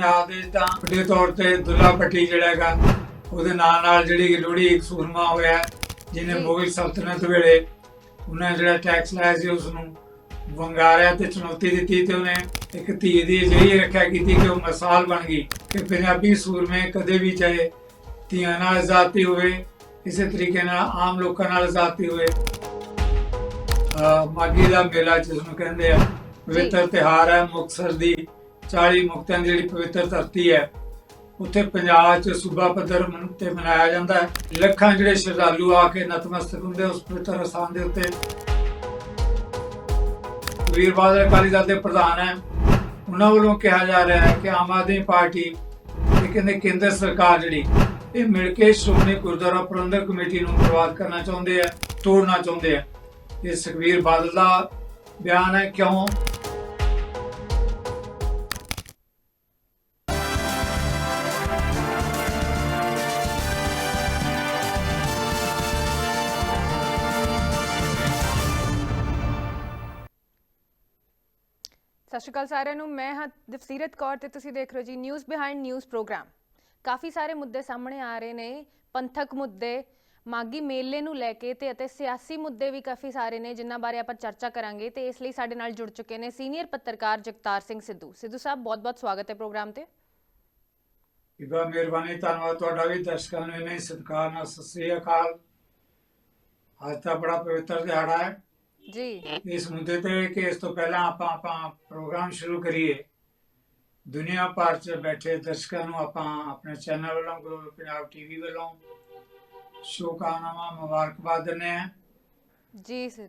ਪੰਜਾਬ ਦੇ ਤਾਂ ਵੱਡੇ ਤੌਰ ਤੇ ਦੁੱਲਾ ਪੱਟੀ ਜਿਹੜਾ ਹੈਗਾ ਉਹਦੇ ਨਾਂ ਨਾਲ ਜਿਹੜੀ ਲੋਹੜੀ ਇੱਕ ਸੂਰਮਾ ਹੋਇਆ ਜਿਹਨੇ। ਮੁਗਲ ਸਲਤਨਤ ਵੇਲੇ ਉਹਨਾਂ ਜਿਹੜਾ ਟੈਕਸ ਲਾਇਆ ਸੀ ਉਸ ਨੂੰ ਵੰਗਾਰਿਆ ਤੇ ਚੁਣੌਤੀ ਦਿੱਤੀ ਤੇ ਉਹਨੇ ਇੱਕ ਧੀ ਦੀ ਅਜਿਹੀ ਰੱਖਿਆ ਕੀਤੀ ਕਿ ਉਹ ਮਿਸਾਲ ਬਣ ਗਈ ਕਿ ਪੰਜਾਬੀ ਸੂਰਮੇ ਕਦੇ ਵੀ ਚਾਹੇ ਧੀਆਂ ਨਾਲ ਆਜ਼ਾਦੀ ਹੋਵੇ ਇਸੇ ਤਰੀਕੇ ਨਾਲ ਆਮ ਲੋਕਾਂ ਨਾਲ ਆਜ਼ਾਦੀ ਹੋਵੇ। ਮਾਗੀ ਦਾ ਮੇਲਾ ਜਿਸ ਨੂੰ ਕਹਿੰਦੇ ਆ ਪਵਿੱਤਰ ਤਿਹਾਰ ਹੈ ਮੁਕਤਸਰ ਦੀ। 40 ਮੁਕਤਿਆਂ ਦੀ ਜਿਹੜੀ ਪਵਿੱਤਰ ਧਰਤੀ ਹੈ, ਉੱਥੇ ਪੰਜਾਬ 'ਚ ਸੂਬਾ ਪੱਧਰ ਤੇ ਮਨਾਇਆ ਜਾਂਦਾ ਹੈ। ਲੱਖਾਂ ਜਿਹੜੇ ਸ਼ਰਧਾਲੂ ਆ ਕੇ ਨਤਮਸਤਕ ਹੁੰਦੇ, ਉਸ ਪਵਿੱਤਰ ਸਥਾਨ ਦੇ ਉੱਤੇ। ਵੀਰ ਬਾਦਲ ਅਕਾਲੀ ਦਲ ਦੇ ਪ੍ਰਧਾਨ ਹੈ। ਉਹਨਾਂ ਵੱਲੋਂ ਕਿਹਾ ਜਾ ਰਿਹਾ ਹੈ ਕਿ ਆਮ ਆਦਮੀ ਪਾਰਟੀ ਤੇ ਕਹਿੰਦੇ ਕੇਂਦਰ ਸਰਕਾਰ ਜਿਹੜੀ, ਇਹ ਮਿਲ ਕੇ ਸ਼੍ਰੋਮਣੀ ਗੁਰਦੁਆਰਾ ਪ੍ਰਬੰਧਕ ਕਮੇਟੀ ਨੂੰ ਬਰਬਾਦ ਕਰਨਾ ਚਾਹੁੰਦੇ ਆ ਤੋੜਨਾ ਚਾਹੁੰਦੇ ਆ ਇਹ ਸੁਖਵੀਰ ਬਾਦਲ ਦਾ ਬਿਆਨ ਹੈ, ਕਿਉਂ? ਸਤਿ ਸ਼੍ਰੀ ਅਕਾਲ ਸਾਰਿਆਂ ਨੂੰ। ਮੈਂ ਹਾਂ ਦਫਸੀਰਤ ਕੌਰ ਤੇ ਤੁਸੀਂ ਦੇਖ ਰਹੇ ਹੋ ਜੀ ਨਿਊਜ਼ ਬਿਹਾਈਂਡ ਨਿਊਜ਼ ਪ੍ਰੋਗਰਾਮ। ਕਾਫੀ ਸਾਰੇ ਮੁੱਦੇ ਸਾਹਮਣੇ ਆ ਰਹੇ ਨੇ। ਪੰਥਕ ਮੁੱਦੇ ਮਾਗੀ ਮੇਲੇ ਨੂੰ ਲੈ ਕੇ ਤੇ ਅਤੇ ਸਿਆਸੀ ਮੁੱਦੇ ਵੀ ਕਾਫੀ ਸਾਰੇ ਨੇ ਜਿਨ੍ਹਾਂ ਬਾਰੇ ਆਪਾਂ ਚਰਚਾ ਕਰਾਂਗੇ ਤੇ ਇਸ ਲਈ ਸਾਡੇ ਨਾਲ ਜੁੜ ਚੁੱਕੇ ਨੇ ਸੀਨੀਅਰ ਪੱਤਰਕਾਰ ਜਗਤਾਰ ਸਿੰਘ ਸਿੱਧੂ। ਸਿੱਧੂ ਸਾਹਿਬ, ਬਹੁਤ-ਬਹੁਤ ਸਵਾਗਤ ਹੈ ਪ੍ਰੋਗਰਾਮ ਤੇ। ਇਬਾ ਮਿਹਰਬਾਨੀ, ਧੰਨਵਾਦ ਤੁਹਾਡਾ ਵੀ। ਦਰਸ਼ਕਾਂ ਨੂੰ ਇਨੇ ਸਤਿਕਾਰ ਨਾਲ ਸਤਿ ਸ੍ਰੀ ਅਕਾਲ। ਅੱਜ ਤਾਂ ਬੜਾ ਪਵਿੱਤਰ ਦਿਹਾੜਾ ਹੈ। ਜੀ। ਇਸ ਮੁੱਦੇ ਤੇ ਕਿ ਇਸ ਤੋਂ ਪਹਿਲਾਂ ਆਪਾਂ ਆਪਾਂ ਪ੍ਰੋਗਰਾਮ ਸ਼ੁਰੂ ਕਰੀਏ। ਦੁਨੀਆ ਭਰ 'ਚ ਬੈਠੇ ਦਰਸ਼ਕਾਂ ਨੂੰ ਆਪਾਂ ਆਪਣੇ ਚੈਨਲ ਵੱਲੋਂ ਗਲੋਬਲ ਪੰਜਾਬ ਟੀਵੀ ਵੱਲੋਂ ਸ਼ੁਭਕਾਮਨਾਵਾਂ ਮੁਬਾਰਕਬਾਦ ਦਿੰਦੇ ਹਾਂ। ਜੀ ਸਰ।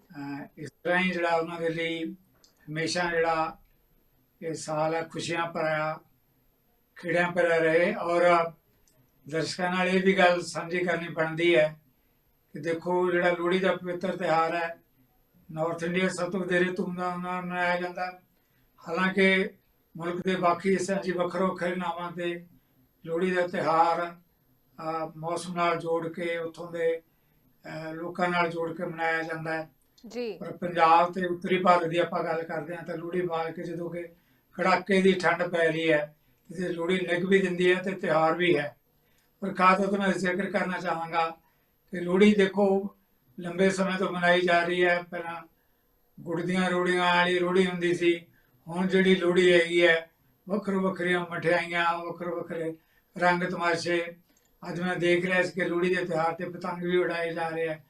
ਇਸ ਤਰ੍ਹਾਂ ਹੀ ਜਿਹੜਾ ਉਹਨਾਂ ਦੇ ਲਈ ਹਮੇਸ਼ਾ ਜਿਹੜਾ ਇਹ ਸਾਲ ਹੈ ਖੁਸ਼ੀਆਂ ਭਰਿਆ ਖਿੜਿਆਂ ਭਰਿਆ ਰਹੇ। ਔਰ ਦਰਸ਼ਕਾਂ ਨਾਲ ਇਹ ਵੀ ਗੱਲ ਸਾਂਝੀ ਕਰਨੀ ਬਣਦੀ ਹੈ ਕਿ ਦੇਖੋ ਜਿਹੜਾ ਲੋਹੜੀ ਦਾ ਪਵਿੱਤਰ ਤਿਉਹਾਰ ਹੈ ਨਾਰਥ ਇੰਡੀਆ ਸਭ ਤੋਂ ਵਧੇਰੇ ਧੂਮਧਾਮ ਨਾਲ ਮਨਾਇਆ ਜਾਂਦਾ। ਹਾਲਾਂਕਿ ਮੁਲਕ ਦੇ ਬਾਕੀ ਹਿੱਸਿਆਂ 'ਚ ਵੱਖਰੋ ਵੱਖਰੇ ਨਾਵਾਂ ਤੇ ਲੋਹੜੀ ਦਾ ਤਿਉਹਾਰ ਅਹ ਮੌਸਮ ਨਾਲ ਜੋੜ ਕੇ ਉੱਥੋਂ ਦੇ ਲੋਕਾਂ ਨਾਲ ਜੋੜ ਕੇ ਮਨਾਇਆ ਜਾਂਦਾ ਹੈ। ਜੀ। ਪਰ ਪੰਜਾਬ ਤੇ ਉੱਤਰੀ ਭਾਰਤ ਦੀ ਆਪਾਂ ਗੱਲ ਕਰਦੇ ਹਾਂ ਤਾਂ ਲੋਹੜੀ ਬਾਲ ਕੇ ਜਦੋਂ ਕਿ ਕੜਾਕੇ ਦੀ ਠੰਡ ਪੈ ਰਹੀ ਹੈ ਤੇ ਲੋਹੜੀ ਨਿਗ ਵੀ ਦਿੰਦੀ ਹੈ ਤੇ ਤਿਉਹਾਰ ਵੀ ਹੈ। ਪਰ ਖਾਸ ਤੌਰ ਤੇ ਮੈਂ ਜ਼ਿਕਰ ਕਰਨਾ ਚਾਹਾਂਗਾ ਕਿ ਲੋਹੜੀ ਦੇਖੋ ਲੰਬੇ ਸਮੇਂ ਤੋਂ ਮਨਾਈ ਜਾ ਰਹੀ ਹੈ। ਪਹਿਲਾਂ ਗੁੜ ਦੀਆਂ ਰੋੜੀਆਂ ਵਾਲੀ ਲੋਹੜੀ ਹੁੰਦੀ ਸੀ। ਹੁਣ ਜਿਹੜੀ ਲੋਹੜੀ ਹੈਗੀ ਹੈ, ਵੱਖਰੋ ਵੱਖਰੀਆਂ ਮਠਿਆਈਆਂ, ਵੱਖਰੋ ਵੱਖਰੇ ਰੰਗ ਤਮਾਸ਼ੇ। ਅੱਜ ਮੈਂ ਦੇਖ ਰਿਹਾ ਸੀ ਕਿ ਲੋਹੜੀ ਦੇ ਤਿਉਹਾਰ ਤੇ ਪਤੰਗ ਵੀ ਉਡਾਏ ਜਾ ਰਹੇ ਹੈ।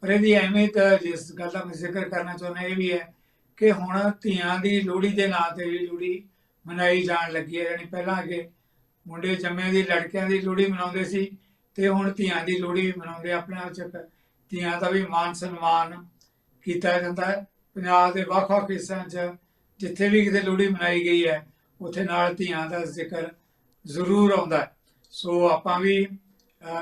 ਪਰ ਇਹਦੀ ਅਹਿਮੀਅਤ ਜਿਸ ਗੱਲ ਦਾ ਮੈਂ ਜ਼ਿਕਰ ਕਰਨਾ ਚਾਹੁੰਦਾ ਇਹ ਵੀ ਹੈ ਕਿ ਹੁਣ ਧੀਆਂ ਦੀ ਲੋਹੜੀ ਦੇ ਨਾਂ ਤੇ ਵੀ ਲੋਹੜੀ ਮਨਾਈ ਜਾਣ ਲੱਗੀ ਹੈ। ਯਾਨੀ ਪਹਿਲਾਂ ਅੱਗੇ ਮੁੰਡੇ ਜੰਮੇ ਦੀ, ਲੜਕਿਆਂ ਦੀ ਲੋਹੜੀ ਮਨਾਉਂਦੇ ਸੀ ਤੇ ਹੁਣ ਧੀਆਂ ਦੀ ਲੋਹੜੀ ਵੀ ਮਨਾਉਂਦੇ ਆਪਣੇ ਆਪ ਚ ਧੀਆਂ ਦਾ ਵੀ ਮਾਨ ਸਨਮਾਨ ਕੀਤਾ ਜਾਂਦਾ ਹੈ। ਪੰਜਾਬ ਦੇ ਵੱਖ-ਵੱਖ ਹਿੱਸਿਆਂ 'ਚ ਜਿੱਥੇ ਵੀ ਕਿਤੇ ਲੋਹੜੀ ਮਨਾਈ ਗਈ ਹੈ, ਉੱਥੇ ਨਾਲ ਧੀਆਂ ਦਾ ਜ਼ਿਕਰ ਜ਼ਰੂਰ ਆਉਂਦਾ ਹੈ। ਸੋ ਆਪਾਂ ਵੀ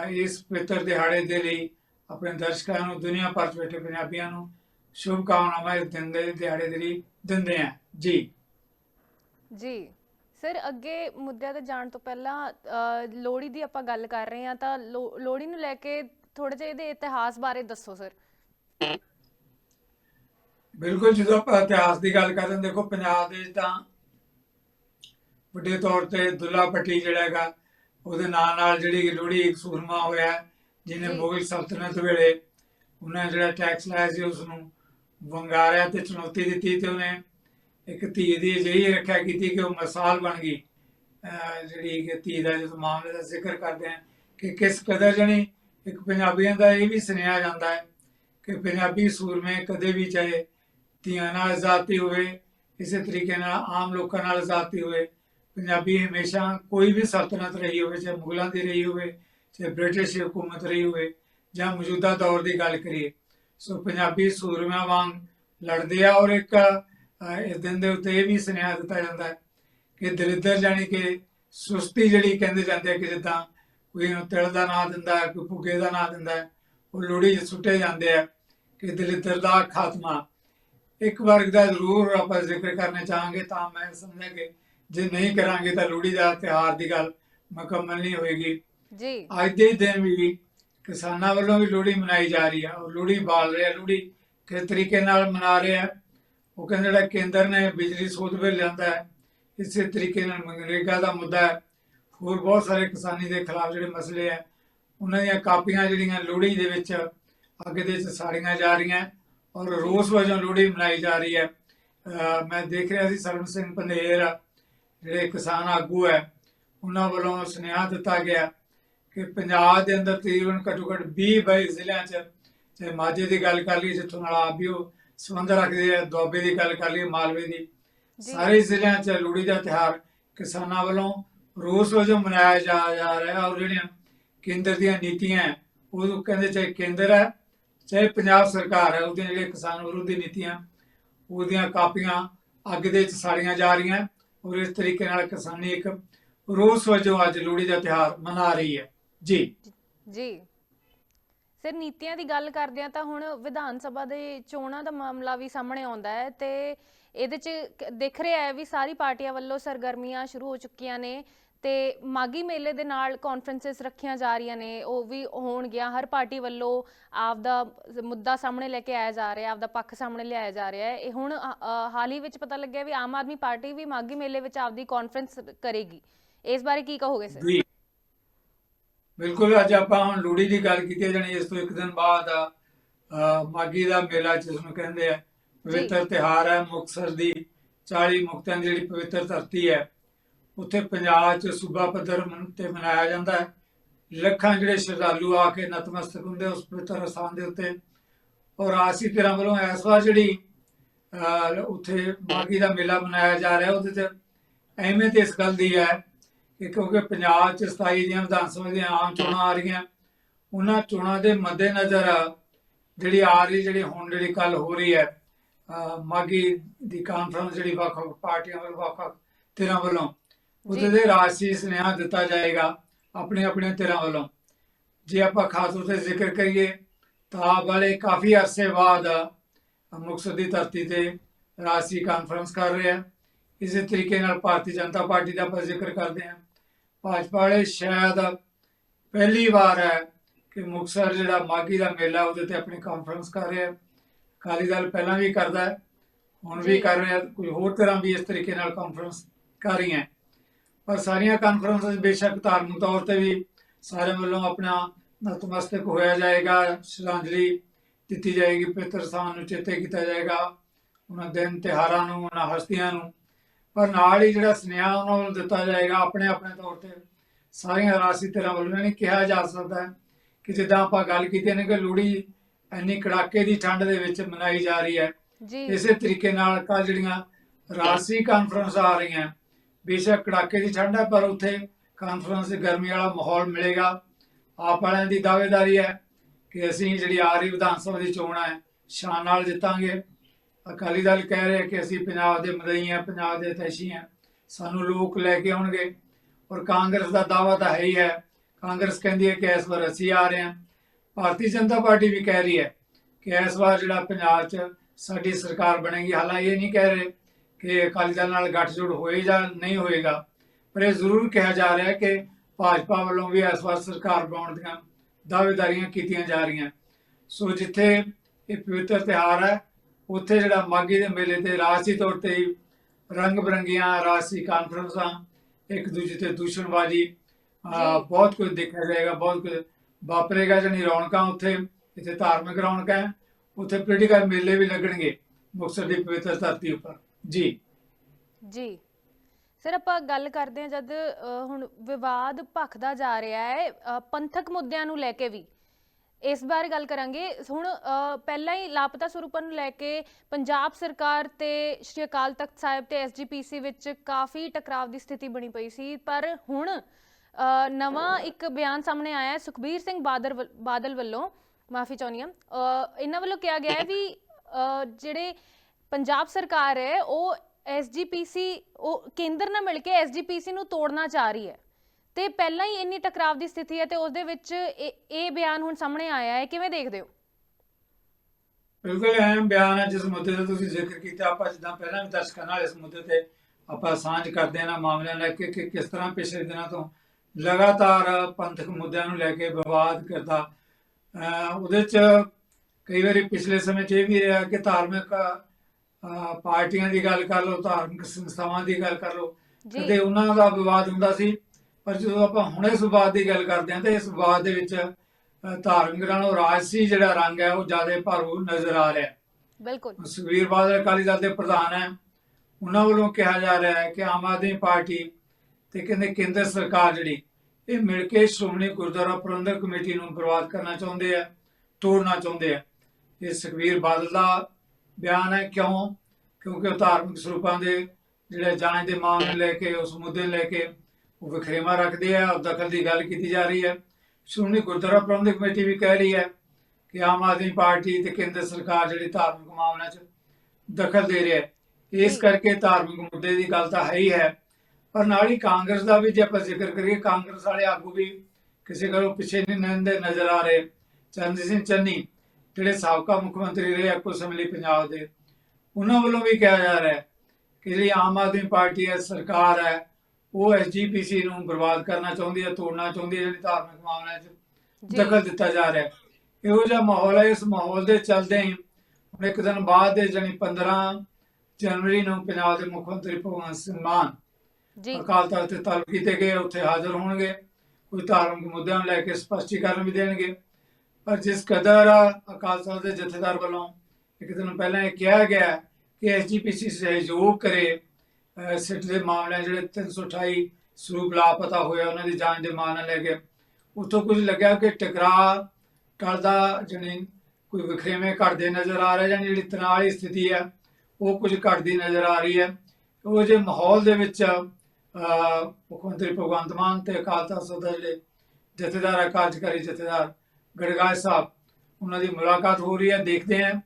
ਇਸ ਪਵਿੱਤਰ ਦਿਹਾੜੇ ਦੇ ਲਈ ਆਪਣੇ ਦਰਸ਼ਕਾਂ ਨੂੰ, ਦੁਨੀਆ ਭਰ 'ਚ ਬੈਠੇ ਪੰਜਾਬੀਆਂ ਨੂੰ ਸ਼ੁਭ ਕਾਮਨਾਵਾਂ ਇਸ ਦਿਨ ਦੇ ਦਿਹਾੜੇ ਦੇ ਲਈ ਦਿੰਦੇ ਆ ਜੀ। ਜੀ। ਸਰ, ਅੱਗੇ ਮੁੱਦਿਆਂ ਤੇ ਜਾਣ ਤੋਂ ਪਹਿਲਾਂ ਲੋਹੜੀ ਦੀ ਆਪਾਂ ਗੱਲ ਕਰ ਰਹੇ ਹਾਂ ਤਾਂ ਲੋ- ਲੋਹੜੀ ਨੂੰ ਲੈ ਕੇ ਥੋੜੇ ਜਿਹਾ ਇਹਦੇ ਇਤਿਹਾਸ ਬਾਰੇ ਦੱਸੋ ਸਰ ਬਿਲਕੁਲ ਜਦੋਂ ਆਪਾਂ ਇਤਿਹਾਸ ਦੀ ਗੱਲ ਕਰਦੇ ਹਾਂ ਦੇਖੋ ਪੰਜਾਬ ਦੇ ਤਾਂ ਵੱਡੇ ਤੌਰ ਤੇ ਦੁੱਲਾ ਪੱਟੀ ਜਿਹੜਾ ਹੈਗਾ ਉਹਦੇ ਨਾਂ ਨਾਲ ਜਿਹੜੀ ਲੋਹੜੀ ਇੱਕ ਸੂਰਮਾ ਹੋਇਆ ਜਿਹਨੇ। ਮੁਗਲ ਸਲਤਨਤ ਵੇਲੇ ਉਹਨਾਂ ਜਿਹੜਾ ਟੈਕਸ ਲਾਇਆ ਸੀ ਉਸ ਨੂੰ ਵੰਗਾਰਿਆ ਤੇ ਚੁਣੌਤੀ ਦਿੱਤੀ ਤੇ ਉਹਨੇ ਇੱਕ ਧੀ ਦੀ ਅਜਿਹੀ ਰੱਖਿਆ ਕੀਤੀ ਕਿ ਉਹ ਮਿਸਾਲ ਬਣ ਗਈ ਜਿਹੜੀ ਕਿ ਧੀ ਦਾ ਜਦੋਂ ਮਾਮਲੇ ਦਾ ਜ਼ਿਕਰ ਕਰਦੇ ਹਾਂ ਕਿ ਕਿਸ ਕਦਰ ਜਣੀ ਇੱਕ ਪੰਜਾਬੀਆਂ ਦਾ ਇਹ ਵੀ ਸੁਨੇਹਾ ਜਾਂਦਾ ਹੈ ਕਿ ਪੰਜਾਬੀ ਸੂਰਮੇ ਕਦੇ ਵੀ ਚਾਹੇ ਧੀਆਂ ਨਾਲ ਆਜ਼ਾਦੀ ਹੋਵੇ ਇਸੇ ਤਰੀਕੇ ਨਾਲ ਆਮ ਲੋਕਾਂ ਨਾਲ ਆਜ਼ਾਦੀ ਹੋਵੇ, ਪੰਜਾਬੀ ਹਮੇਸ਼ਾ ਕੋਈ ਵੀ ਸਲਤਨਤ ਰਹੀ ਹੋਵੇ, ਚਾਹੇ ਮੁਗਲਾਂ ਦੀ ਰਹੀ ਹੋਵੇ, ਚਾਹੇ ਬ੍ਰਿਟਿਸ਼ ਹਕੂਮਤ ਰਹੀ ਹੋਵੇ ਜਾਂ ਮੌਜੂਦਾ ਦੌਰ ਦੀ ਗੱਲ ਕਰੀਏ, ਸੋ ਪੰਜਾਬੀ ਸੂਰਮਿਆਂ ਵਾਂਗ ਲੜਦੇ ਆ ਔਰ ਇੱਕ ਇਸ ਦਿਨ ਦੇ ਉੱਤੇ ਇਹ ਵੀ ਸੁਨੇਹਾ ਦਿੱਤਾ ਜਾਂਦਾ ਹੈ ਕਿ ਦਲਿੱਦਰ ਜਾਣੀ ਕਿ ਸੁਸਤੀ ਜਿਹੜੀ ਕਹਿੰਦੇ ਜਾਂਦੇ ਆ ਕਿ ਜਿੱਦਾਂ ਕੋਈ ਨੂੰ ਤਿਲ ਦਾ ਨਾਂ ਦਿੰਦਾ ਹੈ ਕੋਈ ਭੁੱਗੇ ਦਾ ਨਾਂ ਦਿੰਦਾ ਹੈ ਉਹ ਲੋਹੜੀ 'ਚ ਸੁੱਟੇ ਜਾਂਦੇ ਆ ਕਿ ਦਲਿੱਦਰ ਦਾ ਖਾਤਮਾ। ਇੱਕ ਵਰਗ ਦਾ ਜ਼ਰੂਰ ਆਪਾਂ ਜ਼ਿਕਰ ਕਰਨਾ ਚਾਹਾਂਗੇ ਤਾਂ ਮੈਂ ਸਮਝਦਾ ਕਿ ਜੇ ਨਹੀਂ ਕਰਾਂਗੇ ਤਾਂ ਲੋਹੜੀ ਦਾ ਤਿਉਹਾਰ ਦੀ ਗੱਲ ਮੁਕੰਮਲ ਨਹੀਂ ਹੋਏਗੀ। ਜੀ। ਅੱਜ ਦੇ ਦਿਨ ਵੀ ਕਿਸਾਨਾਂ ਵੱਲੋਂ ਵੀ ਲੋਹੜੀ ਮਨਾਈ ਜਾ ਰਹੀ ਹੈ ਉਹ ਲੋਹੜੀ ਬਾਲ ਰਹੇ ਆ ਲੋਹੜੀ ਕਿਸ ਤਰੀਕੇ ਨਾਲ ਮਨਾ ਰਹੇ ਆ ਉਹ ਕਹਿੰਦੇ ਜਿਹੜਾ ਕੇਂਦਰ ਨੇ ਬਿਜਲੀ ਸੋਧ ਬਿੱਲ ਲਿਆਂਦਾ ਹੈ ਇਸੇ ਤਰੀਕੇ ਨਾਲ ਮਨਰੇਗਾ ਦਾ ਮੁੱਦਾ ਹੈ। ਹੋਰ ਬਹੁਤ ਸਾਰੇ ਕਿਸਾਨੀ ਦੇ ਖਿਲਾਫ ਜਿਹੜੇ ਮਸਲੇ ਹੈ ਉਹਨਾਂ ਦੀਆਂ ਕਾਪੀਆਂ ਜਿਹੜੀਆਂ ਲੋਹੜੀ ਦੇ ਵਿੱਚ ਅੱਗ ਦੇ ਵਿੱਚ ਸਾੜੀਆਂ ਜਾ ਰਹੀਆਂ ਔਰ ਰੋਸ ਵਜੋਂ ਲੋਹੜੀ ਮਨਾਈ ਜਾ ਰਹੀ ਹੈ ਮੈਂ ਦੇਖ ਰਿਹਾ ਸੀ ਸਰਵਨ ਸਿੰਘ ਪੰਧੇਰ ਜਿਹੜੇ ਕਿਸਾਨ ਆਗੂ ਹੈ ਉਹਨਾਂ ਵੱਲੋਂ ਸੁਨੇਹਾ ਦਿੱਤਾ ਗਿਆ ਕਿ ਪੰਜਾਬ ਦੇ ਅੰਦਰ ਤਕਰੀਬਨ ਘੱਟੋ ਘੱਟ 20 22 ਜ਼ਿਲ੍ਹਿਆਂ 'ਚ ਚਾਹੇ ਮਾਝੇ ਦੀ ਗੱਲ ਕਰ ਲਈਏ ਜਿੱਥੋਂ ਨਾਲ ਆਪ ਵੀ ਉਹ ਸੰਬੰਧ ਰੱਖਦੇ ਆ ਦੁਆਬੇ ਦੀ ਗੱਲ ਕਰ ਲਈਏ ਮਾਲਵੇ ਦੀ। ਸਾਰੇ ਜ਼ਿਲ੍ਹਿਆਂ 'ਚ ਲੋਹੜੀ ਦਾ ਤਿਉਹਾਰ ਕਿਸਾਨਾਂ ਵੱਲੋਂ ਰੋਸ ਵਜੋਂ ਮਨਾਇਆ ਜਾ ਜਾ ਰਿਹਾ ਔਰ ਜਿਹੜੀਆਂ ਕੇਂਦਰ ਦੀਆਂ ਨੀਤੀਆਂ ਉਹ ਕਹਿੰਦੇ ਚਾਹੇ ਕੇਂਦਰ ਹੈ, ਚਾਹੇ ਪੰਜਾਬ ਸਰਕਾਰ ਹੈ, ਉਹਦੀਆਂ ਜਿਹੜੀਆਂ ਕਿਸਾਨ ਵਿਰੋਧੀ ਨੀਤੀਆਂ, ਉਹਦੀਆਂ ਕਾਪੀਆਂ ਅੱਗ ਦੇ ਵਿੱਚ ਸਾੜੀਆਂ ਜਾ ਰਹੀਆਂ ਔਰ ਇਸ ਤਰੀਕੇ ਨਾਲ ਕਿਸਾਨੀ ਇੱਕ ਰੋਸ ਵਜੋਂ ਅੱਜ ਲੋਹੜੀ ਦਾ ਤਿਉਹਾਰ ਮਨਾ ਰਹੀ ਹੈ। ਜੀ। ਜੀ। ਸਰ ਨੀਤੀਆਂ ਦੀ ਗੱਲ ਕਰਦੇ ਆ ਤਾਂ ਹੁਣ ਵਿਧਾਨ ਸਭਾ ਦੇ ਚੋਣਾਂ ਦਾ ਮਾਮਲਾ ਵੀ ਸਾਹਮਣੇ ਆਉਂਦਾ ਹੈ ਤੇ ਇਹਦੇ ਚ ਦਿਖ ਰਿਹਾ ਹੈ ਵੀ ਸਾਰੀ ਪਾਰਟੀਆਂ ਵੱਲੋਂ ਸਰਗਰਮੀਆਂ ਸ਼ੁਰੂ ਹੋ ਚੁੱਕੀਆਂ ਨੇ ਤੇ ਮਾਗੀ ਮੇਲੇ ਦੇ ਨਾਲ ਕਾਨਫਰੰਸਸ ਰੱਖੀਆਂ ਜਾ ਰਹੀਆਂ ਨੇ ਉਹ ਵੀ ਹੋਣਗੀਆਂ। ਹਰ ਪਾਰਟੀ ਵੱਲੋਂ ਆਪਦਾ ਮੁੱਦਾ ਸਾਹਮਣੇ ਲੈ ਕੇ ਆਇਆ ਜਾ ਰਿਹਾ ਆਪਦਾ ਪੱਖ ਸਾਹਮਣੇ ਲਿਆਇਆ ਜਾ ਰਿਹਾ ਹੈ। ਇਹ ਹੁਣ ਹਾਲ ਹੀ ਵਿੱਚ ਪਤਾ ਲੱਗਿਆ ਵੀ ਆਮ ਆਦਮੀ ਪਾਰਟੀ ਵੀ ਮਾਗੀ ਮੇਲੇ ਵਿੱਚ ਆਪਦੀ ਕਾਨਫਰੰਸ ਕਰੇਗੀ। ਇਸ ਬਾਰੇ ਕੀ ਕਹੋਗੇ ਸਰ? ਜੀ। ਬਿਲਕੁਲ ਅੱਜ ਆਪਾਂ ਹੁਣ ਲੋਹੜੀ ਦੀ ਗੱਲ ਕੀਤੀ ਜਾਣੀ ਇਸ ਤੋਂ ਇੱਕ ਦਿਨ ਬਾਅਦ ਮਾਗੀ ਦਾ ਮੇਲਾ ਜਿਸ ਨੂੰ ਕਹਿੰਦੇ ਆ ਪਵਿੱਤਰ ਤਿਹਾਰ ਹੈ ਮੁਕਤਸਰ ਦੀ 40 ਮੁਕਤਿਆਂ ਦੀ ਜਿਹੜੀ ਪਵਿੱਤਰ ਧਰਤੀ ਹੈ ਉੱਥੇ ਪੰਜਾਬ 'ਚ ਸੂਬਾ ਪੱਧਰ ਤੇ ਮਨਾਇਆ ਜਾਂਦਾ ਹੈ। ਲੱਖਾਂ ਜਿਹੜੇ ਸ਼ਰਧਾਲੂ ਆ ਕੇ ਨਤਮਸਤਕ ਹੁੰਦੇ ਉਸ ਪਵਿੱਤਰ ਸਥਾਨ ਦੇ ਉੱਤੇ। ਔਰ ਆਸੀ ਧਿਰਾਂ ਵੱਲੋਂ ਇਸ ਵਾਰ ਜਿਹੜੀ ਉੱਥੇ ਮਾਗੀ ਦਾ ਮੇਲਾ ਮਨਾਇਆ ਜਾ ਰਿਹਾ, ਉਹਦੇ 'ਚ ਅਹਿਮੀਅਤ ਇਸ ਗੱਲ ਦੀ ਹੈ ਕਿ ਕਿਉਂਕਿ ਪੰਜਾਬ 'ਚ 27 ਦੀਆਂ ਵਿਧਾਨ ਸਭਾ ਦੀਆਂ ਆਮ ਚੋਣਾਂ ਆ ਰਹੀਆਂ, ਉਹਨਾਂ ਚੋਣਾਂ ਦੇ ਮੱਦੇਨਜ਼ਰ ਜਿਹੜੀ ਆ ਰਹੀ, ਜਿਹੜੀ ਹੁਣ ਜਿਹੜੀ ਕੱਲ ਹੋ ਰਹੀ ਹੈ, ਅਹ ਮਾਗੀ ਦੀ ਕਾਨਫਰੰਸ ਜਿਹੜੀ ਵੱਖ ਵੱਖ ਪਾਰਟੀਆਂ ਵੱਲੋਂ ਵੱਖ ਵੱਖ ਧਿਰਾਂ ਵੱਲੋਂ ਉਹਦੇ ਦੇ ਰਾਜਸੀ ਸੁਨੇਹਾ ਦਿੱਤਾ ਜਾਏਗਾ ਆਪਣੇ ਆਪਣੇ ਧਿਰਾਂ ਵੱਲੋਂ। ਜੇ ਆਪਾਂ ਖਾਸ ਤੌਰ ਤੇ ਜ਼ਿਕਰ ਕਰੀਏ ਤਾਂ ਵਾਲੇ ਕਾਫੀ ਅਰਸੇ ਬਾਅਦ ਮੁਕਤਸਰ ਦੀ ਧਰਤੀ ਤੇ ਰਾਜਸੀ ਕਾਨਫਰੰਸ ਕਰ ਰਹੇ ਆ। ਇਸੇ ਤਰੀਕੇ ਨਾਲ ਭਾਰਤੀ ਜਨਤਾ ਪਾਰਟੀ ਦਾ ਆਪਾਂ ਜ਼ਿਕਰ ਕਰਦੇ ਹਾਂ ਭਾਜਪਾ ਵਾਲੇ ਸ਼ਾਇਦ ਪਹਿਲੀ ਵਾਰ ਹੈ ਕਿ ਮੁਕਤਸਰ ਜਿਹੜਾ ਮਾਗੀ ਦਾ ਮੇਲਾ ਉਹਦੇ ਤੇ ਆਪਣੀ ਕਾਨਫਰੰਸ ਕਰ ਰਿਹਾ। ਅਕਾਲੀ ਦਲ ਪਹਿਲਾਂ ਵੀ ਕਰਦਾ ਹੁਣ ਵੀ। ਕਰ ਰਿਹਾ। ਕੋਈ ਹੋਰ ਤਰ੍ਹਾਂ ਵੀ ਇਸ ਤਰੀਕੇ ਨਾਲ ਕਾਨਫਰੰਸ ਕਰ ਰਹੀਆਂ। ਹੈ। ਪਰ ਸਾਰੀਆਂ ਕਾਨਫਰੰਸਾਂ ਬੇਸ਼ੱਕ ਧਾਰਮਿਕ ਤੌਰ ਤੇ ਵੀ ਸਾਰਿਆਂ ਵੱਲੋਂ ਆਪਣਾ ਨਤਮਸਤਕ ਹੋਇਆ ਜਾਏਗਾ ਸ਼ਰਧਾਂਜਲੀ ਦਿੱਤੀ ਜਾਏਗੀ ਪਵਿੱਤਰ ਸਥਾਨ ਨੂੰ ਚੇਤੇ ਕੀਤਾ ਜਾਏਗਾ ਉਹਨਾਂ ਦਿਨ ਤਿਉਹਾਰਾਂ ਨੂੰ ਉਹਨਾਂ ਹਸਤੀਆਂ ਨੂੰ। ਪਰ ਨਾਲ ਹੀ ਜਿਹੜਾ ਸੁਨੇਹਾ ਉਹਨਾਂ ਨੂੰ ਦਿੱਤਾ ਜਾਏਗਾ ਆਪਣੇ ਆਪਣੇ ਤੌਰ ਤੇ ਸਾਰੀਆਂ ਰਾਸੀ ਤਰ੍ਹਾਂ ਵੱਲੋਂ ਨਹੀਂ ਕਿਹਾ ਜਾ ਸਕਦਾ ਕਿ ਜਿੱਦਾਂ ਆਪਾਂ ਗੱਲ ਕੀਤੀ ਨੇ ਕਿ ਲੋਹੜੀ ਇੰਨੀ ਕੜਾਕੇ ਦੀ ਠੰਡ ਦੇ ਵਿੱਚ ਮਨਾਈ ਜਾ ਰਹੀ ਹੈ। ਇਸੇ ਤਰੀਕੇ ਨਾਲ ਕੱਲ ਜਿਹੜੀਆਂ ਰਾਸੀ ਕਾਨਫਰੰਸ ਆ ਰਹੀਆਂ ਬੇਸ਼ੱਕ ਕੜਾਕੇ ਦੀ ਠੰਡ ਹੈ, ਪਰ ਉੱਥੇ ਕਾਨਫਰੰਸ ਦੇ ਗਰਮੀ ਵਾਲਾ ਮਾਹੌਲ ਮਿਲੇਗਾ। ਆਪ ਵਾਲਿਆਂ ਦੀ ਦਾਅਵੇਦਾਰੀ ਹੈ ਕਿ ਅਸੀਂ ਜਿਹੜੀ ਆ ਰਹੀ ਵਿਧਾਨ ਸਭਾ ਦੀ ਚੋਣ ਹੈ, ਸ਼ਾਨ ਨਾਲ ਜਿੱਤਾਂਗੇ। ਅਕਾਲੀ ਦਲ ਕਹਿ ਰਿਹਾ ਕਿ ਅਸੀਂ ਪੰਜਾਬ ਦੇ ਮਦਈ ਹਾਂ, ਪੰਜਾਬ ਦੇ ਤੈਸ਼ੀ ਹਾਂ। ਸਾਨੂੰ ਲੋਕ ਲੈ ਕੇ ਆਉਣਗੇ। ਔਰ ਕਾਂਗਰਸ ਦਾ ਦਾਅਵਾ ਤਾਂ ਹੈ ਹੀ ਹੈ। ਕਾਂਗਰਸ ਕਹਿੰਦੀ ਹੈ ਕਿ ਇਸ ਵਾਰ ਅਸੀਂ ਆ ਰਹੇ ਹਾਂ। ਭਾਰਤੀ ਜਨਤਾ ਪਾਰਟੀ ਵੀ ਕਹਿ ਰਹੀ ਹੈ ਕਿ ਇਸ ਵਾਰ ਜਿਹੜਾ ਪੰਜਾਬ 'ਚ ਸਾਡੀ ਸਰਕਾਰ ਬਣੇਗੀ, ਹਾਲਾਂਕਿ ਇਹ ਨਹੀਂ ਕਹਿ ਰਹੇ ਕਿ ਅਕਾਲੀ ਦਲ ਨਾਲ ਗੱਠਜੋੜ ਹੋਏ ਜਾਂ ਨਹੀਂ ਹੋਏਗਾ ਪਰ ਇਹ ਜ਼ਰੂਰ ਕਿਹਾ ਜਾ ਰਿਹਾ ਹੈ ਕਿ ਭਾਜਪਾ ਵੱਲੋਂ ਵੀ ਇਸ ਵਾਰ ਸਰਕਾਰ ਬਣਾਉਣ ਦੀਆਂ ਦਾਅਵੇਦਾਰੀਆਂ ਕੀਤੀਆਂ ਜਾ ਰਹੀਆਂ ਸੋ ਜਿੱਥੇ ਇਹ ਪਵਿੱਤਰ ਤਿਉਹਾਰ ਹੈ ਉੱਥੇ ਜਿਹੜਾ ਮਾਗੀ ਦੇ ਮੇਲੇ ਤੇ ਰਾਜਸੀ ਤੌਰ ਤੇ ਰੰਗ ਬਰੰਗੀਆਂ ਰਾਜਸੀ ਕਾਨਫਰੰਸਾਂ ਇੱਕ ਦੂਜੇ ਤੇ ਦੂਸ਼ਣਬਾਜ਼ੀ। ਬਹੁਤ ਕੁਝ ਦੇਖਿਆ ਜਾਏਗਾ ਬਹੁਤ ਕੁਝ ਵਾਪਰੇਗਾ ਜਿਹੜੀ ਰੌਣਕਾਂ ਉੱਥੇ ਇੱਥੇ ਧਾਰਮਿਕ ਰੌਣਕਾਂ ਉੱਥੇ ਪੋਲੀਟੀਕਲ ਮੇਲੇ ਵੀ ਲੱਗਣਗੇ ਮੁਕਤਸਰ ਦੀ ਪਵਿੱਤਰ ਧਰਤੀ ਉੱਪਰ ਜੀ। ਜੀ। ਸਰ ਆਪਾਂ ਗੱਲ ਕਰਦੇ ਹਾਂ ਜਦ ਅ, ਹੁਣ ਵਿਵਾਦ ਭਖਦਾ ਜਾ ਰਿਹਾ ਹੈ ਅ, ਪੰਥਕ ਮੁੱਦਿਆਂ ਨੂੰ ਲੈ ਕੇ ਵੀ। ਇਸ ਬਾਰੇ ਗੱਲ ਕਰਾਂਗੇ। ਹੁਣ ਅ, ਪਹਿਲਾਂ ਹੀ ਲਾਪਤਾ ਸਰੂਪਾਂ ਨੂੰ ਲੈ ਕੇ ਪੰਜਾਬ ਸਰਕਾਰ ਤੇ ਸ਼੍ਰੀ ਅਕਾਲ ਤਖਤ ਸਾਹਿਬ ਤੇ ਐਸਜੀਪੀਸੀ ਵਿੱਚ ਕਾਫੀ ਟਕਰਾਵ ਦੀ ਸਥਿਤੀ ਬਣੀ ਪਈ ਸੀ। ਪਰ ਹੁਣ ਅ, ਨਵਾਂ ਇੱਕ ਬਿਆਨ ਸਾਹਮਣੇ ਆਇਆ ਹੈ ਸੁਖਬੀਰ ਸਿੰਘ ਬਾਦਲ ਵੱਲ- ਬਾਦਲ ਵੱਲੋਂ ਮਾਫੀ ਚਾਹੁੰਦੀ ਹਾਂ। ਅ, ਇਹਨਾਂ ਵੱਲੋਂ ਕਿਹਾ ਗਿਆ ਹੈ ਵੀ ਅ, ਜਿਹੜੇ ਪੰਜਾਬ ਸਰਕਾਰ ਹੈ, ਉਹ ਐਸਜੀਪੀਸੀ ਉਹ ਕੇਂਦਰ ਨਾਲ ਮਿਲ ਕੇ ਐਸਜੀਪੀਸੀ ਨੂੰ ਤੋੜਨਾ ਚਾਹ ਰਹੀ ਹੈ। ਤੇ ਪਹਿਲਾਂ ਹੀ ਇੰਨੀ ਟਕਰਾਵ ਦੀ ਸਥਿਤੀ ਹੈ ਤੇ ਉਸ ਦੇ ਵਿੱਚ ਇਹ ਬਿਆਨ ਹੁਣ ਸਾਹਮਣੇ ਆਇਆ ਹੈ, ਕਿਵੇਂ ਦੇਖਦੇ ਹੋ? ਬਿਲਕੁਲ ਅਹਿਮ ਬਿਆਨ ਹੈ, ਜਿਸ ਮੁੱਦੇ ਦਾ ਤੁਸੀਂ ਜ਼ਿਕਰ ਕੀਤਾ, ਆਪਾਂ ਜਿੱਦਾਂ ਪਹਿਲਾਂ ਵੀ ਦਰਸ਼ਕਾਂ ਨਾਲ ਇਸ ਮੁੱਦੇ ਤੇ ਆਪਾਂ ਸਾਂਝ ਕਰਦੇ ਹਾਂ ਨਾ ਮਾਮਲਿਆਂ ਲੈ ਕੇ ਕਿ ਕਿਸ ਤਰ੍ਹਾਂ ਪਿਛਲੇ ਦਿਨਾਂ ਤੋਂ ਲਗਾਤਾਰ ਪੰਥਕ ਮੁੱਦਿਆਂ ਨੂੰ ਲੈ ਕੇ ਵਿਵਾਦ ਕਰਦਾ। ਉਹਦੇ ਚ ਕਈ ਵਾਰੀ ਪਿਛਲੇ ਸਮੇਂ 'ਚ ਇਹ ਵੀ ਰਿਹਾ ਕਿ ਧਾਰਮਿਕ ਪਾਰਟੀਆਂ ਦੀ ਗੱਲ ਕਰ ਲਓ ਧਾਰਮਿਕ ਸੰਸਥਾਵਾਂ ਦੀ ਗੱਲ ਕਰ ਲਓ ਕਦੇ ਉਹਨਾਂ ਦਾ ਵਿਵਾਦ ਹੁੰਦਾ ਸੀ ਪਰ ਜਦੋਂ ਆਪਾਂ ਹੁਣ ਇਸ ਵਿਵਾਦ ਦੀ ਗੱਲ ਕਰਦੇ ਹਾਂ ਤਾਂ ਇਸ ਵਿਵਾਦ ਦੇ ਵਿੱਚ ਧਾਰਮਿਕ ਨਾਲੋਂ ਰਾਜਸੀ ਜਿਹੜਾ ਰੰਗ ਹੈ ਉਹ ਜ਼ਿਆਦਾ ਭਾਰੂ ਨਜ਼ਰ ਆ ਰਿਹਾ ਬਿਲਕੁਲ। ਸੁਖਬੀਰ ਬਾਦਲ ਅਕਾਲੀ ਦਲ ਦੇ ਪ੍ਰਧਾਨ ਹੈ। ਉਹਨਾਂ ਵੱਲੋਂ ਕਿਹਾ ਜਾ ਰਿਹਾ ਹੈ ਕਿ ਆਮ ਆਦਮੀ ਪਾਰਟੀ ਤੇ ਕਹਿੰਦੇ ਕੇਂਦਰ ਸਰਕਾਰ ਜਿਹੜੀ ਇਹ ਮਿਲ ਕੇ ਸ਼੍ਰੋਮਣੀ ਗੁਰਦੁਆਰਾ ਪ੍ਰਬੰਧਕ ਕਮੇਟੀ ਨੂੰ ਬਰਬਾਦ ਕਰਨਾ ਚਾਹੁੰਦੇ ਆ ਤੋੜਨਾ ਚਾਹੁੰਦੇ ਆ। ਇਹ ਸੁਖਬੀਰ ਬਾਦਲ ਦਾ ਬਿਆਨ ਹੈ ਕਿਉਂ? ਕਿਉਂਕਿ ਉਹ ਧਾਰਮਿਕ ਸਰੂਪਾਂ ਦੇ ਜਿਹੜੇ ਜਾਂਚ ਦੇ ਮਾਮਲੇ ਲੈ ਕੇ, ਉਸ ਮੁੱਦੇ ਨੂੰ ਲੈ ਕੇ ਉਹ ਵਖਰੇਵਾ ਰੱਖਦੇ ਆ, ਉਹ ਦਖਲ ਦੀ ਗੱਲ ਕੀਤੀ ਜਾ ਰਹੀ ਹੈ। ਸ਼੍ਰੋਮਣੀ ਗੁਰਦੁਆਰਾ ਪ੍ਰਬੰਧਕ ਕਮੇਟੀ ਵੀ ਕਹਿ ਰਹੀ ਹੈ ਕਿ ਆਮ ਆਦਮੀ ਪਾਰਟੀ ਤੇ ਕੇਂਦਰ ਸਰਕਾਰ ਜਿਹੜੀ ਧਾਰਮਿਕ ਮਾਮਲਿਆਂ 'ਚ ਦਖਲ ਦੇ ਰਿਹਾ ਇਸ ਕਰਕੇ ਧਾਰਮਿਕ ਮੁੱਦੇ ਦੀ ਗੱਲ ਤਾਂ ਹੈ ਹੀ ਹੈ। ਪਰ ਨਾਲ ਹੀ ਕਾਂਗਰਸ ਦਾ ਵੀ ਜੇ ਆਪਾਂ ਜ਼ਿਕਰ ਕਰੀਏ, ਕਾਂਗਰਸ ਵਾਲੇ ਆਗੂ ਵੀ ਕਿਸੇ ਕੋਲੋਂ ਪਿੱਛੇ ਨਹੀਂ ਨੰਦੇ ਨਜ਼ਰ ਆ ਰਹੇ। ਚਰਨਜੀਤ ਸਿੰਘ ਚੰਨੀ ਜਿਹੜੇ ਸਾਬਕਾ ਮੁੱਖ ਮੰਤਰੀ ਰਹੇ ਆ ਕੁਝ ਸਮੇਂ ਲਈ ਪੰਜਾਬ ਦੇ ਉਹਨਾਂ ਵੱਲੋਂ ਵੀ ਕਿਹਾ ਜਾ ਰਿਹਾ ਹੈ ਕਿ ਜਿਹੜੀ ਆਮ ਆਦਮੀ ਪਾਰਟੀ ਹੈ ਸਰਕਾਰ ਹੈ ਉਹ ਐਸਜੀਪੀਸੀ ਨੂੰ ਬਰਬਾਦ ਕਰਨਾ ਚਾਹੁੰਦੀ ਹੈ ਤੋੜਨਾ ਚਾਹੁੰਦੀ ਹੈ ਜਿਹੜੀ ਧਾਰਮਿਕ ਮਾਮਲਿਆਂ 'ਚ ਦਖਲ ਦਿੱਤਾ ਜਾ ਰਿਹਾ ਹੈ। ਇਹੋ ਜਿਹਾ ਮਾਹੌਲ ਹੈ ਇਸ ਮਾਹੌਲ ਦੇ ਚੱਲਦੇ ਹੀ ਹੁਣ ਇੱਕ ਦਿਨ ਬਾਅਦ ਦੇ ਜਾਣੀ 15 ਜਨਵਰੀ ਨੂੰ ਪੰਜਾਬ ਦੇ ਮੁੱਖ ਮੰਤਰੀ ਭਗਵੰਤ ਸਿੰਘ ਮਾਨ ਜੀ। ਅਕਾਲ ਤਖਤ ਤੇ ਤਲਬ ਕੀਤੇ ਗਏ ਉੱਥੇ ਹਾਜ਼ਰ ਹੋਣਗੇ ਕੋਈ ਧਾਰਮਿਕ ਮੁੱਦਿਆਂ ਨੂੰ ਲੈ ਕੇ ਸਪਸ਼ਟੀਕਰਨ ਵੀ ਦੇਣਗੇ। ਪਰ ਜਿਸ ਕਦਰ ਅਕਾਲ ਤਖਤ ਦੇ ਜਥੇਦਾਰ ਵੱਲੋਂ, ਇੱਕ ਦਿਨ ਪਹਿਲਾਂ ਇਹ ਕਿਹਾ ਗਿਆ ਕਿ ਐਸਜੀਪੀਸੀ ਸਹਿਯੋਗ ਕਰੇ। ਸਿੱਟ ਦੇ ਮਾਮਲੇ ਜਿਹੜੇ 328 ਸਰੂਪ ਲਾਪਤਾ ਹੋਇਆ ਉਹਨਾਂ ਦੀ ਜਾਂਚ ਦੇ ਮਾਮਲੇ ਲੈ ਕੇ। ਉੱਥੋਂ ਕੁਝ ਲੱਗਿਆ ਕਿ ਟਕਰਾਅ ਟਲਦਾ ਜਾਣੀ ਕੋਈ ਵਿਖਰੇਵੇਂ ਘਟਦੇ ਨਜ਼ਰ ਆ ਰਹੇ ਜਾਣੀ ਜਿਹੜੀ ਤਣਾਅ ਵਾਲੀ ਸਥਿਤੀ ਹੈ ਉਹ ਕੁਝ ਘਟਦੀ ਨਜ਼ਰ ਆ ਰਹੀ ਹੈ ਉਹ ਜੇ ਮਾਹੌਲ ਦੇ ਵਿੱਚ ਮੁੱਖ ਮੰਤਰੀ ਭਗਵੰਤ ਮਾਨ ਤੇ ਅਕਾਲ ਤਖਤ ਸਭਾ ਦੇ ਜਿਹੜੇ ਜਥੇਦਾਰ ਹੈ ਕਾਰਜਕਾਰੀ ਜਥੇਦਾਰ ਸਾਹਿਬ ਉਹਨਾਂ ਦੀ ਮੁਲਾਕਾਤ ਹੋ ਰਹੀ ਹੈ ਦੇਖਦੇ ਹਾਂ।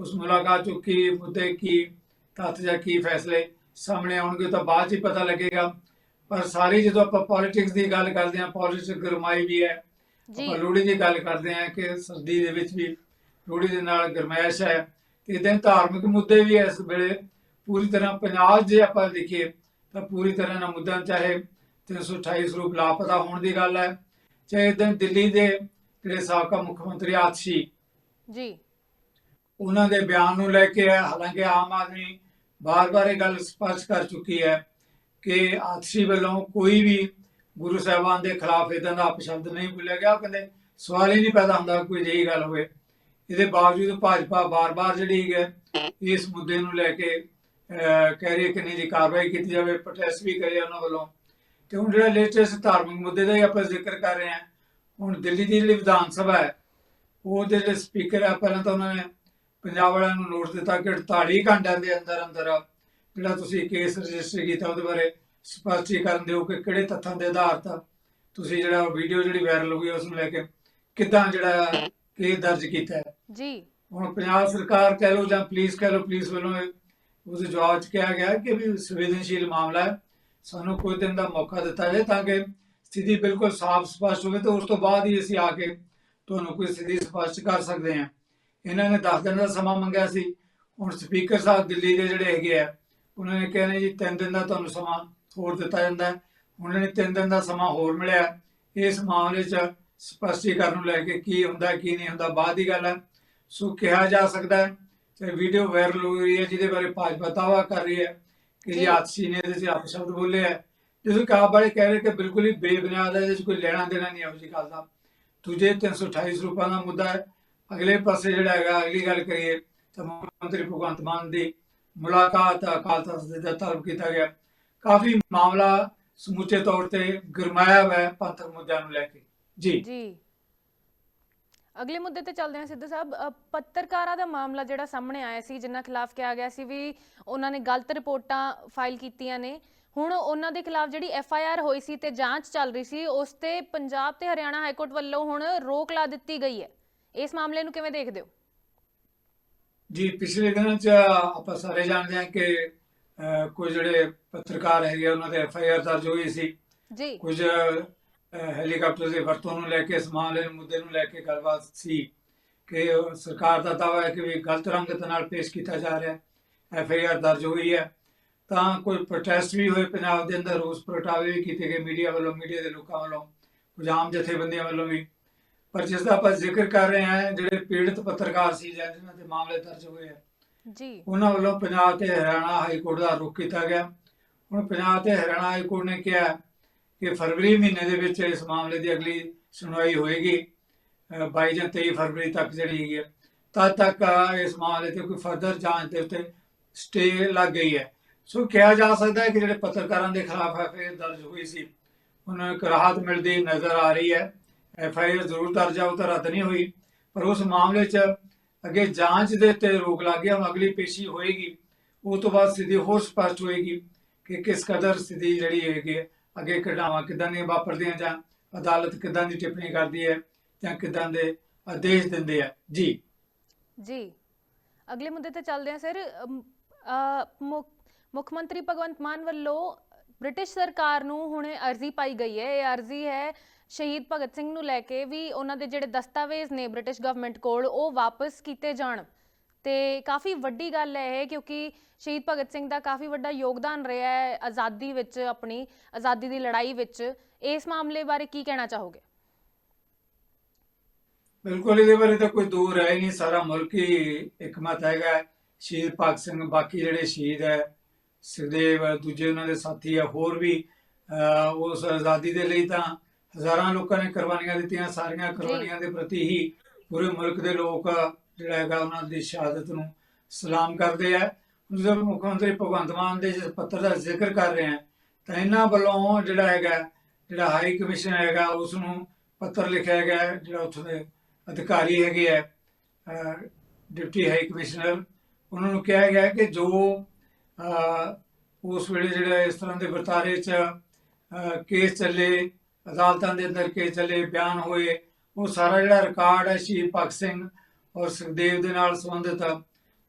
ਉਸ ਮੁਲਾਕਾਤ ਚੋਂ ਕੀ ਮੁੱਦੇ ਕੀ ਤੱਥ ਜਾਂ ਕੀ ਫੈਸਲੇ ਸਾਹਮਣੇ ਆਉਣਗੇ ਤਾਂ ਬਾਅਦ ਹੀ ਪਤਾ ਲੱਗੇਗਾ। ਪਰ ਸਾਰੀ ਜਦੋਂ ਆਪਾਂ ਪੋਲਿਟਿਕਸ ਦੀ ਗੱਲ ਕਰਦੇ ਹਾਂ ਪੋਲਿਟਿਕਸ ਗਰਮਾਈ ਵੀ ਹੈ। ਜੀ। ਆਪਾਂ ਲੋਹੜੀ ਦੀ ਗੱਲ ਕਰਦੇ ਹਾਂ ਕਿ ਸਰਦੀ ਦੇ ਵਿੱਚ ਵੀ ਲੋਹੜੀ ਦੇ ਨਾਲ ਗਰਮੈਸ਼ ਹੈ। ਤੇ ਇਦਾਂ ਧਾਰਮਿਕ ਮੁੱਦੇ ਵੀ ਇਸ ਵੇਲੇ ਪੂਰੀ ਤਰ੍ਹਾਂ ਪੰਜਾਬ ਜੇ ਆਪਾਂ ਦੇਖੀਏ ਤਾਂ ਪੂਰੀ ਤਰ੍ਹਾਂ ਨਾਲ ਮੁੱਦਾ ਚਾਹੇ 328 ਸਰੂਪ ਲਾਪਤਾ ਹੋਣ ਦੀ ਗੱਲ ਹੈ। ਚਾਹੇ ਇਦਾਂ ਦਿੱਲੀ ਦੇ ਜਿਹੜੇ ਸਾਬਕਾ ਮੁੱਖ ਮੰਤਰੀ ਆਤਸ਼ੀ ਜੀ। ਉਹਨਾਂ ਦੇ ਬਿਆਨ ਨੂੰ ਲੈ ਕੇ ਹੈ ਹਾਲਾਂਕਿ ਆਮ ਆਦਮੀ ਬਾਰ-ਬਾਰ ਇਹ ਗੱਲ ਸਪਸ਼ਟ ਕਰ ਚੁੱਕੀ ਹੈ ਕਿ ਆਤਸ਼ੀ ਵੱਲੋਂ ਕੋਈ ਵੀ ਗੁਰੂ ਸਾਹਿਬਾਨ ਦੇ ਖਿਲਾਫ ਇਦਾਂ ਦਾ ਅਪਸ਼ਬਦ ਨਹੀਂ ਬੋਲਿਆ ਗਿਆ। ਉਹ ਕਹਿੰਦੇ ਸਵਾਲ ਹੀ ਨਹੀਂ ਪੈਦਾ ਹੁੰਦਾ ਕੋਈ ਜਿਹੀ ਗੱਲ ਹੋਵੇ। ਇਹਦੇ ਬਾਵਜੂਦ ਭਾਜਪਾ ਬਾਰ-ਬਾਰ ਜਿਹੜੀ ਹੈ ਇਸ ਮੁੱਦੇ ਨੂੰ ਲੈ ਕੇ ਕਹਿ ਰਹੀ ਹੈ ਕਿ ਨਹੀਂ ਜੀ ਕਾਰਵਾਈ ਕੀਤੀ ਜਾਵੇ ਪ੍ਰੋਟੈਸਟ ਵੀ ਕਰੇ ਉਹਨਾਂ ਵੱਲੋਂ। ਤੇ ਹੁਣ ਜਿਹੜਾ ਲੇਟੈਸਟ ਧਾਰਮਿਕ ਮੁੱਦੇ ਦਾ ਹੀ ਆਪਾਂ ਜ਼ਿਕਰ ਕਰ ਰਹੇ ਹਾਂ ਹੁਣ ਦਿੱਲੀ ਦੀ ਜਿਹੜੀ ਵਿਧਾਨ ਸਭਾ ਹੈ ਉਹਦੇ ਜਿਹੜੇ ਸਪੀਕਰ ਆ ਪਹਿਲਾਂ ਤਾਂ ਉਹਨਾਂ ਨੇ ਪੰਜਾਬ ਵਾਲਿਆਂ ਨੂੰ ਨੋਟ ਦਿੱਤਾ ਕਿ 48 ਘੰਟਿਆਂ ਦੇ ਅੰਦਰ ਅੰਦਰ ਜਿਹੜਾ ਤੁਸੀਂ ਕੇਸ ਰਜਿਸਟਰ ਕੀਤਾ ਉਹਦੇ ਬਾਰੇ ਸਪਸ਼ਟੀਕਰਨ ਦਿਓ ਕਿ ਕਿਹੜੇ ਤੱਥਾਂ ਦੇ ਆਧਾਰ ਤੇ ਤੁਸੀਂ ਜਿਹੜਾ ਵੀਡੀਓ ਜਿਹੜੀ ਵਾਇਰਲ ਹੋਈ ਉਸ ਨੂੰ ਲੈ ਕੇ ਕਿੱਦਾਂ ਜਿਹੜਾ ਕੇਸ ਦਰਜ ਕੀਤਾ ਹੈ। ਜੀ। ਹੁਣ ਪੰਜਾਬ ਸਰਕਾਰ ਕਹਿ ਲਓ ਜਾਂ ਪੁਲਿਸ ਕਹਿ ਲਓ ਪੁਲਿਸ ਵੱਲੋਂ ਉਹਦੇ ਜਵਾਬ ਚ ਕਿਹਾ ਗਿਆ ਕਿ ਵੀ ਸੰਵੇਦਨਸ਼ੀਲ ਮਾਮਲਾ ਹੈ ਸਾਨੂੰ ਕੋਈ ਦਿਨ ਦਾ ਮੌਕਾ ਦਿੱਤਾ ਜਾਏ ਤਾਂ ਕਿ ਸਥਿਤੀ ਬਿਲਕੁਲ ਸਾਫ਼ ਸਪਸ਼ਟ ਹੋਵੇ ਤੇ ਉਸ ਤੋਂ ਬਾਅਦ ਹੀ ਅਸੀਂ ਆ ਕੇ ਤੁਹਾਨੂੰ ਕੋਈ ਸਥਿਤੀ ਸਪਸ਼ਟ ਕਰ ਸਕਦੇ ਹਾਂ। ਇਹਨਾਂ ਨੇ 10 ਦਿਨ ਦਾ ਸਮਾਂ ਮੰਗਿਆ ਸੀ। ਹੁਣ ਸਪੀਕਰ ਸਾਹਿਬ ਦਿੱਲੀ ਦੇ ਜਿਹੜੇ ਹੈਗੇ ਆ ਉਹਨਾਂ ਨੇ ਕਿਹਾ ਨੇ ਜੀ 3 ਦਿਨ ਦਾ ਤੁਹਾਨੂੰ ਸਮਾਂ ਹੋਰ ਦਿੱਤਾ ਜਾਂਦਾ ਹੈ। ਉਹਨਾਂ ਨੇ 3 ਦਿਨ ਦਾ ਸਮਾਂ ਹੋਰ ਮਿਲਿਆ। ਇਸ ਮਾਮਲੇ 'ਚ ਸਪਸ਼ਟੀਕਰਨ ਨੂੰ ਲੈ ਕੇ ਕੀ ਹੁੰਦਾ ਕੀ ਨਹੀਂ ਹੁੰਦਾ ਬਾਅਦ ਦੀ ਗੱਲ ਹੈ। ਸੋ ਕਿਹਾ ਜਾ ਸਕਦਾ ਹੈ ਤੇ ਵੀਡੀਓ ਵਾਇਰਲ ਹੋ ਰਹੀ ਹੈ ਜਿਹਦੇ ਬਾਰੇ ਭਾਜਪਾ ਦਾਅਵਾ ਕਰ ਰਹੀ ਹੈ ਕਿ ਜੀ। ਜੀ ਆਤਸ਼ੀ ਨੇ ਇਹਦੇ 'ਚ ਅਪਸ਼ਬਦ ਬੋਲੇ ਹੈ। ਜਿਸ ਕਾਬ ਵਾਲੇ ਕਹਿ ਰਹੇ ਕਿ ਬਿਲਕੁਲ ਹੀ ਬੇਬੁਨਿਆਦ ਹੈ ਇਹਦੇ ਕੋਈ ਲੈਣਾ ਦੇਣਾ ਨਹੀਂ ਹੈ ਜੀ ਗੱਲ ਦੂਜੇ 328 ਰੁਪਏ ਦਾ ਮੁੱਦਾ ਹੈ। ਅਗਲੇ ਪਾਸੇ ਜਿਹੜਾ ਹੈਗਾ ਅਗਲੀ ਗੱਲ ਕਰੀਏ ਤਾਂ ਮੁੱਖ ਮੰਤਰੀ ਭਗਵੰਤ ਮਾਨ ਦੀ ਮੁਲਾਕਾਤ ਅਕਾਲ ਤਖਤ ਦਾ ਤਲਬ ਕੀਤਾ ਗਿਆ। ਕਾਫੀ ਮਾਮਲਾ ਸਮੁੱਚੇ ਤੌਰ ਤੇ ਗਰਮਾਇਆ ਹੋਇਆ ਪੰਥਕ ਮੁੱਦਿਆਂ ਨੂੰ ਲੈ ਕੇ। ਜੀ। ਜੀ। ਅਗਲੇ ਮੁੱਦੇ ਤੇ ਚੱਲਦੇ ਹਾਂ ਸਿੱਧੂ ਸਾਹਿਬ। ਅ, ਪੱਤਰਕਾਰਾਂ ਦਾ ਮਾਮਲਾ ਜਿਹੜਾ ਸਾਹਮਣੇ ਆਇਆ ਸੀ ਜਿਨ੍ਹਾਂ ਖਿਲਾਫ ਕਿਹਾ ਗਿਆ ਸੀ ਵੀ ਉਹਨਾਂ ਨੇ ਗਲਤ ਰਿਪੋਰਟਾਂ ਫਾਈਲ ਕੀਤੀਆਂ ਨੇ। ਹੁਣ ਉਹਨਾਂ ਦੇ ਖਿਲਾਫ ਜਿਹੜੀ ਐਫ ਆਈ ਆਰ ਹੋਈ ਸੀ ਤੇ ਜਾਂਚ ਚੱਲ ਰਹੀ ਸੀ ਉਸ ਤੇ ਪੰਜਾਬ ਤੇ ਹਰਿਆਣਾ ਹਾਈ ਕੋਰਟ ਵੱਲੋਂ ਹੁਣ ਰੋਕ ਲਾ ਦਿੱਤੀ ਗਈ ਹੈ। ਇਸ ਮਾਮਲੇ ਨੂੰ ਕਿਵੇਂ ਦੇਖਦੇ ਹੋ? ਜੀ ਪਿਛਲੇ ਦਿਨਾਂ ਚ ਆਪਾਂ ਸਾਰੇ ਜਾਣਦੇ ਹਾਂ ਕਿ ਕੁਝ ਜਿਹੜੇ ਪੱਤਰਕਾਰ ਹੈਗੇ ਉਹਨਾਂ ਤੇ ਐਫ ਆਈ ਆਰ ਦਰਜ ਹੋਈ ਸੀ। ਜੀ। ਕੁਝ ਹੈਲੀਕਾਪਟਰ ਦੇ ਵਰਤੋਂ ਨੂੰ ਲੈ ਕੇ ਇਸ ਮਾਮਲੇ ਨੂੰ ਮੁੱਦੇ ਨੂੰ ਲੈ ਕੇ ਗੱਲਬਾਤ ਸੀ ਕਿ ਸਰਕਾਰ ਦਾ ਦਾਅਵਾ ਹੈ ਕਿ ਵੀ ਗਲਤ ਰੰਗਤ ਨਾਲ ਪੇਸ਼ ਕੀਤਾ ਜਾ ਰਿਹਾ ਹੈ। ਐਫ ਆਈ ਆਰ ਦਰਜ ਹੋਈ ਹੈ। ਤਾਂ ਕੋਈ ਪ੍ਰੋਟੈਸਟ ਵੀ ਹੋਏ ਪੰਜਾਬ ਦੇ ਅੰਦਰ ਰੋਸ ਪ੍ਰਗਟਾਵੇ ਵੀ ਕੀਤੇ ਗਏ ਮੀਡੀਆ ਵੱਲੋਂ ਮੀਡੀਆ ਦੇ ਲੋਕਾਂ ਵੱਲੋਂ ਕੁਝ ਆਮ ਜਥੇਬੰਦੀਆਂ ਵੱਲੋਂ ਵੀ। ਪਰ ਜਿਸ ਦਾ ਆਪਾਂ ਜ਼ਿਕਰ ਕਰ ਰਹੇ ਹਾਂ ਜਿਹੜੇ ਪੀੜਤ ਪੱਤਰਕਾਰ ਸੀ ਜਾਂ ਜਿਨ੍ਹਾਂ ਦੇ ਮਾਮਲੇ ਦਰਜ ਹੋਏ ਆ ਜੀ। ਉਹਨਾਂ ਵੱਲੋਂ ਪੰਜਾਬ ਤੇ ਹਰਿਆਣਾ ਹਾਈ ਕੋਰਟ ਦਾ ਰੁਖ ਕੀਤਾ ਗਿਆ। ਹੁਣ ਪੰਜਾਬ ਤੇ ਹਰਿਆਣਾ ਹਾਈ ਕੋਰਟ ਨੇ ਕਿਹਾ ਕਿ ਫਰਵਰੀ ਮਹੀਨੇ ਦੇ ਵਿੱਚ ਇਸ ਮਾਮਲੇ ਦੀ ਅਗਲੀ ਸੁਣਵਾਈ ਹੋਏਗੀ। ਅਹ 22 ਜਾਂ 23 ਫਰਵਰੀ ਤੱਕ ਜਿਹੜੀ ਹੈਗੀ ਹੈ ਤਦ ਤੱਕ ਇਸ ਮਾਮਲੇ ਤੇ ਕੋਈ ਫਰਦਰ ਜਾਂਚ ਦੇ ਉੱਤੇ ਸਟੇ ਲੱਗ ਗਈ ਹੈ। ਸੋ ਕਿਹਾ ਜਾ ਸਕਦਾ ਹੈ ਕਿ ਜਿਹੜੇ ਪੱਤਰਕਾਰਾਂ ਦੇ ਖਿਲਾਫ ਐਫਆਈਆਰ ਦਰਜ ਹੋਈ ਸੀ, ਉਹਨਾਂ ਨੂੰ ਰਾਹਤ ਮਿਲਦੀ ਨਜ਼ਰ ਆ ਰਹੀ ਹੈ। ਐਫਆਈਆਰ ਜ਼ਰੂਰ ਦਰਜ ਆ, ਉਹ ਤਾਂ ਰੱਦ ਨਹੀਂ ਹੋਈ, ਪਰ ਉਸ ਮਾਮਲੇ 'ਚ ਅੱਗੇ ਜਾਂਚ ਦੇ ਉੱਤੇ ਰੋਕ ਲੱਗ ਗਿਆ, ਹੁਣ ਅਗਲੀ ਪੇਸ਼ੀ ਹੋਏਗੀ, ਉਹ ਤੋਂ ਬਾਅਦ ਸਥਿਤੀ ਹੋਰ ਸਪਸ਼ਟ ਹੋਏਗੀ ਕਿ ਕਿਸ ਕਦਰ ਸਥਿਤੀ ਜਿਹੜੀ ਹੈਗੀ ਅੱਗੇ ਘਟਨਾਵਾਂ ਕਿਦਾਂ ਦੀਆਂ ਵਾਪਰਦੀਆਂ ਜਾਂ ਅਦਾਲਤ ਕਿਦਾਂ ਦੀ ਟਿੱਪਣੀ ਕਰਦੀ ਹੈ ਜਾਂ ਕਿਦਾਂ ਦੇ ਆਦੇਸ਼ ਦਿੰਦੇ ਆ। ਜੀ। ਜੀ। ਅਗਲੇ ਮੁੱਦੇ ਤੇ ਚੱਲਦੇ ਹਾਂ ਸਰ। ਮੁੱਖ ਮੁੱਖ ਮੰਤਰੀ ਭਗਵੰਤ ਮਾਨ ਵੱਲੋਂ ਬ੍ਰਿਟਿਸ਼ ਸਰਕਾਰ ਨੂੰ ਹੁਣੇ ਅਰਜ਼ੀ ਪਾਈ ਗਈ ਹੈ। ਇਹ ਅਰਜ਼ੀ ਹੈ ਸ਼ਹੀਦ ਭਗਤ ਸਿੰਘ ਨੂੰ ਲੈ ਕੇ ਵੀ ਉਹਨਾਂ ਦੇ ਜਿਹੜੇ ਦਸਤਾਵੇਜ਼ ਨੇ ਬ੍ਰਿਟਿਸ਼ ਗਵਰਨਮੈਂਟ ਕੋਲ, ਉਹ ਵਾਪਸ ਕੀਤੇ ਜਾਣ। ਤੇ ਕਾਫੀ ਵੱਡੀ ਗੱਲ ਹੈ ਇਹ ਕਿਉਂਕਿ ਸ਼ਹੀਦ ਭਗਤ ਸਿੰਘ ਦਾ ਕਾਫੀ ਵੱਡਾ ਯੋਗਦਾਨ ਰਿਹਾ ਹੈ ਆਜ਼ਾਦੀ ਵਿੱਚ ਆਪਣੀ, ਆਜ਼ਾਦੀ ਦੀ ਲੜਾਈ ਵਿੱਚ। ਇਸ ਮਾਮਲੇ ਬਾਰੇ ਕੀ ਕਹਿਣਾ ਚਾਹੋਗੇ? ਬਿਲਕੁਲ, ਇਹਦੇ ਬਾਰੇ ਤਾਂ ਕੋਈ ਦੂਰ ਹੈ ਨਹੀਂ। ਸਾਰਾ ਮੁਲਕ ਹੀ ਇਕਮਤ ਹੈਗਾ। ਸ਼ਹੀਦ ਭਗਤ ਸਿੰਘ ਬਾਕੀ ਜਿਹੜੇ ਸ਼ਹੀਦ ਹੈ ਸੁਖਦੇਵ ਦੂਜੇ ਉਹਨਾਂ ਦੇ ਸਾਥੀ ਆ ਹੋਰ ਵੀ ਉਸ ਆਜ਼ਾਦੀ ਦੇ ਲਈ ਤਾਂ ਹਜ਼ਾਰਾਂ ਲੋਕਾਂ ਨੇ ਕੁਰਬਾਨੀਆਂ ਦਿੱਤੀਆਂ ਸਾਰੀਆਂ ਕੁਰਬਾਨੀਆਂ ਦੇ ਪ੍ਰਤੀ ਹੀ ਪੂਰੇ ਮੁਲਕ ਦੇ ਲੋਕ ਜਿਹੜਾ ਹੈਗਾ ਉਹਨਾਂ ਦੀ ਸ਼ਹਾਦਤ ਨੂੰ ਸਲਾਮ ਕਰਦੇ ਆ। ਜਦੋਂ ਮੁੱਖ ਮੰਤਰੀ ਭਗਵੰਤ ਮਾਨ ਦੇ ਜਿਸ ਪੱਤਰ ਦਾ ਜ਼ਿਕਰ ਕਰ ਰਹੇ ਆ ਤਾਂ ਇਹਨਾਂ ਵੱਲੋਂ ਜਿਹੜਾ ਹੈਗਾ ਜਿਹੜਾ ਹਾਈ ਕਮਿਸ਼ਨ ਹੈਗਾ ਉਸ ਨੂੰ ਪੱਤਰ ਲਿਖਿਆ ਗਿਆ ਜਿਹੜਾ ਉੱਥੋਂ ਦੇ ਅਧਿਕਾਰੀ ਹੈਗੇ ਆ ਡਿਪਟੀ ਹਾਈ ਕਮਿਸ਼ਨਰ ਉਹਨਾਂ ਨੂੰ ਕਿਹਾ ਗਿਆ ਕਿ ਜੋ ਉਸ ਵੇਲੇ ਜਿਹੜਾ ਇਸ ਤਰ੍ਹਾਂ ਦੇ ਵਰਤਾਰੇ 'ਚ ਕੇਸ ਚੱਲੇ ਅਦਾਲਤਾਂ ਦੇ ਅੰਦਰ ਕੇਸ ਚੱਲੇ ਬਿਆਨ ਹੋਏ ਉਹ ਸਾਰਾ ਜਿਹੜਾ ਰਿਕਾਰਡ ਹੈ ਸ਼ਹੀਦ ਭਗਤ ਸਿੰਘ ਔਰ ਸੁਖਦੇਵ ਦੇ ਨਾਲ ਸੰਬੰਧਿਤ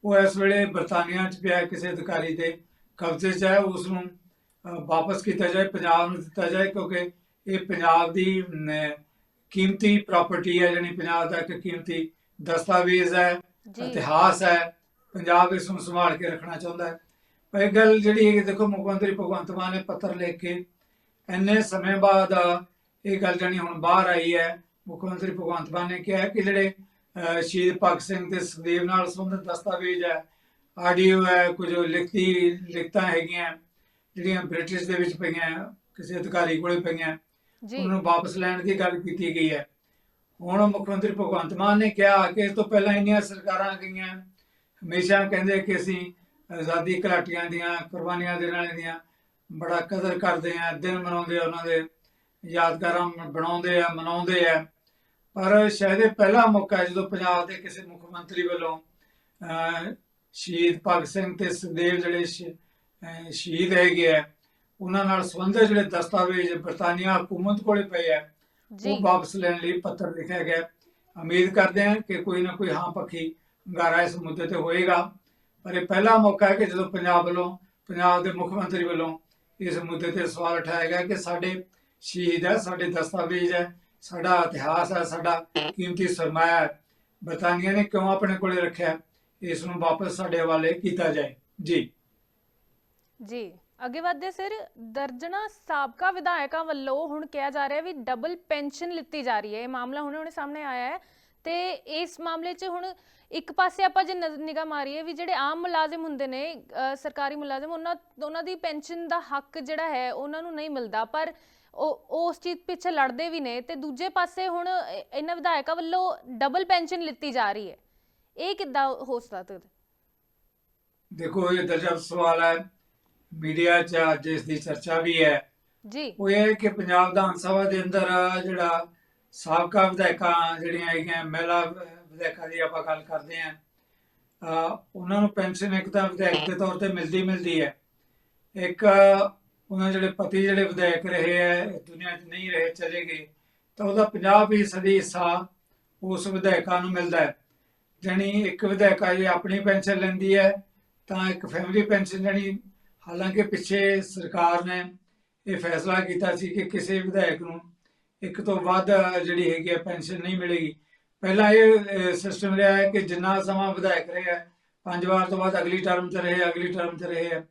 ਉਹ ਇਸ ਵੇਲੇ ਬਰਤਾਨੀਆ 'ਚ ਪਿਆ ਕਿਸੇ ਅਧਿਕਾਰੀ ਦੇ ਕਬਜ਼ੇ 'ਚ ਹੈ ਉਸ ਨੂੰ ਵਾਪਸ ਕੀਤਾ ਜਾਏ ਪੰਜਾਬ ਨੂੰ ਦਿੱਤਾ ਜਾਏ ਕਿਉਂਕਿ ਇਹ ਪੰਜਾਬ ਦੀ ਕੀਮਤੀ ਪ੍ਰਾਪਰਟੀ ਹੈ ਜਿਹੜੀ ਪੰਜਾਬ ਦਾ ਇੱਕ ਕੀਮਤੀ ਦਸਤਾਵੇਜ਼ ਹੈ ਇਤਿਹਾਸ ਹੈ ਪੰਜਾਬ ਇਸ ਨੂੰ ਸੰਭਾਲ ਕੇ ਰੱਖਣਾ ਚਾਹੁੰਦਾ ਹੈ। ਇਹ ਗੱਲ ਜਿਹੜੀ ਹੈ ਦੇਖੋ ਮੁੱਖ ਮੰਤਰੀ ਭਗਵੰਤ ਮਾਨ ਨੇ ਪੱਤਰ ਲਿਖ ਕੇ ਇੰਨੇ ਸਮੇਂ ਬਾਅਦ ਇਹ ਗੱਲ ਜਾਣੀ ਹੁਣ ਬਾਹਰ ਆਈ ਹੈ। ਮੁੱਖ ਮੰਤਰੀ ਭਗਵੰਤ ਮਾਨ ਨੇ ਕਿਹਾ ਕਿ ਜਿਹੜੇ ਸ਼ਹੀਦ ਭਗਤ ਸਿੰਘ ਤੇ ਸੁਖਦੇਵ ਨਾਲ ਸੰਬੰਧਿਤ ਦਸਤਾਵੇਜ਼ ਹੈ ਆਡੀਓ ਹੈ ਕੁਝ ਲਿਖਤੀ ਲਿਖਤਾਂ ਹੈਗੀਆਂ ਜਿਹੜੀਆਂ ਬ੍ਰਿਟਿਸ਼ ਦੇ ਵਿੱਚ ਪਈਆਂ ਕਿਸੇ ਅਧਿਕਾਰੀ ਕੋਲੇ ਪਈਆਂ ਉਹਨੂੰ ਵਾਪਸ ਲੈਣ ਦੀ ਗੱਲ ਕੀਤੀ ਗਈ ਹੈ। ਹੁਣ ਮੁੱਖ ਮੰਤਰੀ ਭਗਵੰਤ ਮਾਨ ਨੇ ਕਿਹਾ ਕਿ ਇਸ ਤੋਂ ਪਹਿਲਾਂ ਇੰਨੀਆਂ ਸਰਕਾਰਾਂ ਗਈਆਂ ਹਮੇਸ਼ਾ ਕਹਿੰਦੇ ਕਿ ਅਸੀਂ ਆਜ਼ਾਦੀ ਘਲਾਟੀਆਂ ਦੀਆਂ ਕੁਰਬਾਨੀਆਂ ਦੇਣ ਵਾਲਿਆਂ ਦੀਆਂ ਬੜਾ ਕਦਰ ਕਰਦੇ ਆ ਦਿਨ ਮਨਾਉਂਦੇ ਆ ਉਹਨਾਂ ਦੇ ਯਾਦਗਾਰਾਂ ਬਣਾਉਂਦੇ ਆ ਮਨਾਉਂਦੇ ਆ। ਪਰ ਸ਼ਾਇਦ ਇਹ ਪਹਿਲਾ ਮੌਕਾ ਹੈ ਜਦੋਂ ਪੰਜਾਬ ਦੇ ਕਿਸੇ ਮੁੱਖ ਮੰਤਰੀ ਵੱਲੋਂ ਸ਼ਹੀਦ ਭਗਤ ਸਿੰਘ ਤੇ ਸੁਖਦੇਵ ਜਿਹੜੇ ਸ਼ਹੀਦ ਹੈਗੇ ਆ ਉਹਨਾਂ ਨਾਲ ਸੰਬੰਧਿਤ ਜਿਹੜੇ ਦਸਤਾਵੇਜ਼ ਬਰਤਾਨੀਆ ਹਕੂਮਤ ਕੋਲੇ ਪਏ ਆ ਉਹ ਵਾਪਸ ਲੈਣ ਲਈ ਪੱਤਰ ਲਿਖਿਆ ਗਿਆ। ਉਮੀਦ ਕਰਦੇ ਹਾਂ ਕਿ ਕੋਈ ਨਾ ਕੋਈ ਹਾਂ ਪੱਖੀ ਹੰਗਾਰਾ ਇਸ ਮੁੱਦੇ ਤੇ ਹੋਏਗਾ। ਪਰ ਇਹ ਪਹਿਲਾ ਮੌਕਾ ਹੈ ਕਿ ਜਦੋਂ ਪੰਜਾਬ ਵੱਲੋਂ, ਪੰਜਾਬ ਦੇ ਮੁੱਖ ਮੰਤਰੀ ਵੱਲੋਂ ਇਸ ਮੁੱਦੇ ਤੇ ਸਵਾਲ ਉਠਾਇਆ ਗਿਆ ਕਿ ਸਾਡੇ ਸ਼ਹੀਦ ਹੈ, ਸਾਡੇ ਦਸਤਾਵੇਜ਼ ਹੈ, ਸਾਡਾ ਇਤਿਹਾਸ ਹੈ, ਸਾਡਾ ਕੀਮਤੀ ਸਰਮਾਇਆ ਹੈ। ਬਰਤਾਨੀਆ ਨੇ ਕਿਉਂ ਆਪਣੇ ਕੋਲੇ ਰੱਖਿਆ? ਇਸ ਨੂੰ ਵਾਪਸ ਸਾਡੇ ਹਵਾਲੇ ਕੀਤਾ ਜਾਏ। ਜੀ। ਜੀ, ਅੱਗੇ ਵਧਦੇ ਸਰ, ਦਰਜਨਾ ਸਾਬਕਾ ਵਿਧਾਇਕਾਂ ਵੱਲੋਂ ਹੁਣ ਕਿਹਾ ਜਾ ਰਿਹਾ ਵੀ ਡਬਲ ਪੈਨਸ਼ਨ ਲਿੱਤੀ ਜਾ ਰਹੀ ਹੈ। ਇਹ ਮਾਮਲਾ ਹੁਣੇ ਹੁਣੇ ਸਾਹਮਣੇ ਆਇਆ ਹੈ। ਤੇ ਇਸ ਮਾਮਲੇ 'ਚ ਹੁਣ ਇੱਕ ਪਾਸੇ ਆਪਾਂ ਜੇ ਨਿਗਾਹ ਮਾਰੀਏ ਵੀ ਜਿਹੜੇ ਆਮ ਮੁਲਾਜ਼ਮ ਹੁੰਦੇ ਨੇ ਸਰਕਾਰੀ ਮੁਲਾਜ਼ਮ ਉਹਨਾਂ ਉਹਨਾਂ ਦੀ ਪੈਨਸ਼ਨ ਦਾ ਹੱਕ ਜਿਹੜਾ ਹੈ ਉਹਨਾਂ ਨੂੰ ਨਹੀਂ ਮਿਲਦਾ ਪਰ ਉਹ ਉਸ ਚੀਜ਼ ਪਿੱਛੇ ਲੜਦੇ ਵੀ ਨੇ ਤੇ ਦੂਜੇ ਪਾਸੇ ਹੁਣ ਇਹ- ਇਹਨਾਂ ਵਿਧਾਇਕਾਂ ਵੱਲੋਂ ਡਬਲ ਪੈਨਸ਼ਨ ਲਿੱਤੀ ਜਾ ਰਹੀ ਹੈ। ਇਹ ਕਿੱਦਾਂ ਹੋ ਸਕਦਾ ਦੇਖੋ ਇਹ ਦਿਲਚਸਪ ਸਵਾਲ ਹੈ। ਮੀਡੀਆ 'ਚ ਅੱਜ ਇਸ ਦੀ ਚਰਚਾ ਵੀ ਹੈ। ਜੀ। ਉਹ ਇਹ ਕਿ ਪੰਜਾਬ ਵਿਧਾਨ ਸਭਾ ਦੇ ਅੰਦਰ ਜਿਹੜਾ ਸਾਬਕਾ ਵਿਧਾਇਕਾਂ ਜਿਹੜੀਆਂ ਹੈਗੀਆਂ, ਮਹਿਲਾ ਵਿਧਾਇਕਾਂ ਦੀ ਆਪਾਂ ਗੱਲ ਕਰਦੇ ਆਂ ਉਹਨਾਂ ਨੂੰ ਪੈਨਸ਼ਨ ਇੱਕ ਤਾਂ ਵਿਧਾਇਕ ਦੇ ਤੌਰ ਤੇ ਮਿਲਦੀ ਮਿਲਦੀ ਹੈ। ਇੱਕ, ਉਹਨਾਂ ਦੇ ਜਿਹੜੇ ਪਤੀ ਜਿਹੜੇ ਵਿਧਾਇਕ ਰਹੇ ਹੈ ਇਸ ਦੁਨੀਆ 'ਚ ਨਹੀਂ ਰਹੇ, ਚਲੇ ਗਏ, ਤਾਂ ਉਹਦਾ 50% ਹਿੱਸਾ ਉਸ ਵਿਧਾਇਕਾਂ ਨੂੰ ਮਿਲਦਾ ਹੈ। ਜਾਣੀ ਇੱਕ ਵਿਧਾਇਕਾ ਜੇ ਆਪਣੀ ਪੈਨਸ਼ਨ ਲੈਂਦੀ ਹੈ, ਤਾਂ ਇੱਕ ਫੈਮਿਲੀ ਪੈਨਸ਼ਨ ਜਾਣੀ, ਹਾਲਾਂਕਿ ਪਿੱਛੇ ਸਰਕਾਰ ਨੇ ਇਹ ਫੈਸਲਾ ਕੀਤਾ ਸੀ ਕਿ ਕਿਸੇ ਵਿਧਾਇਕ ਨੂੰ ਇੱਕ ਤੋਂ ਵੱਧ ਜਿਹੜੀ ਹੈਗੀ ਹੈ ਪੈਨਸ਼ਨ ਨਹੀਂ ਮਿਲੇਗੀ। ਪਹਿਲਾਂ ਇਹ ਸਿਸਟਮ ਰਿਹਾ ਹੈ ਕਿ ਜਿੰਨਾ ਸਮਾਂ ਵਿਧਾਇਕ ਰਿਹਾ ਪੰਜ ਵਾਰ ਤੋਂ ਬਾਅਦ ਅਗਲੀ ਟਰਮ 'ਚ ਰਹੇ, ਅਗਲੀ ਟਰਮ 'ਚ ਰਹੇ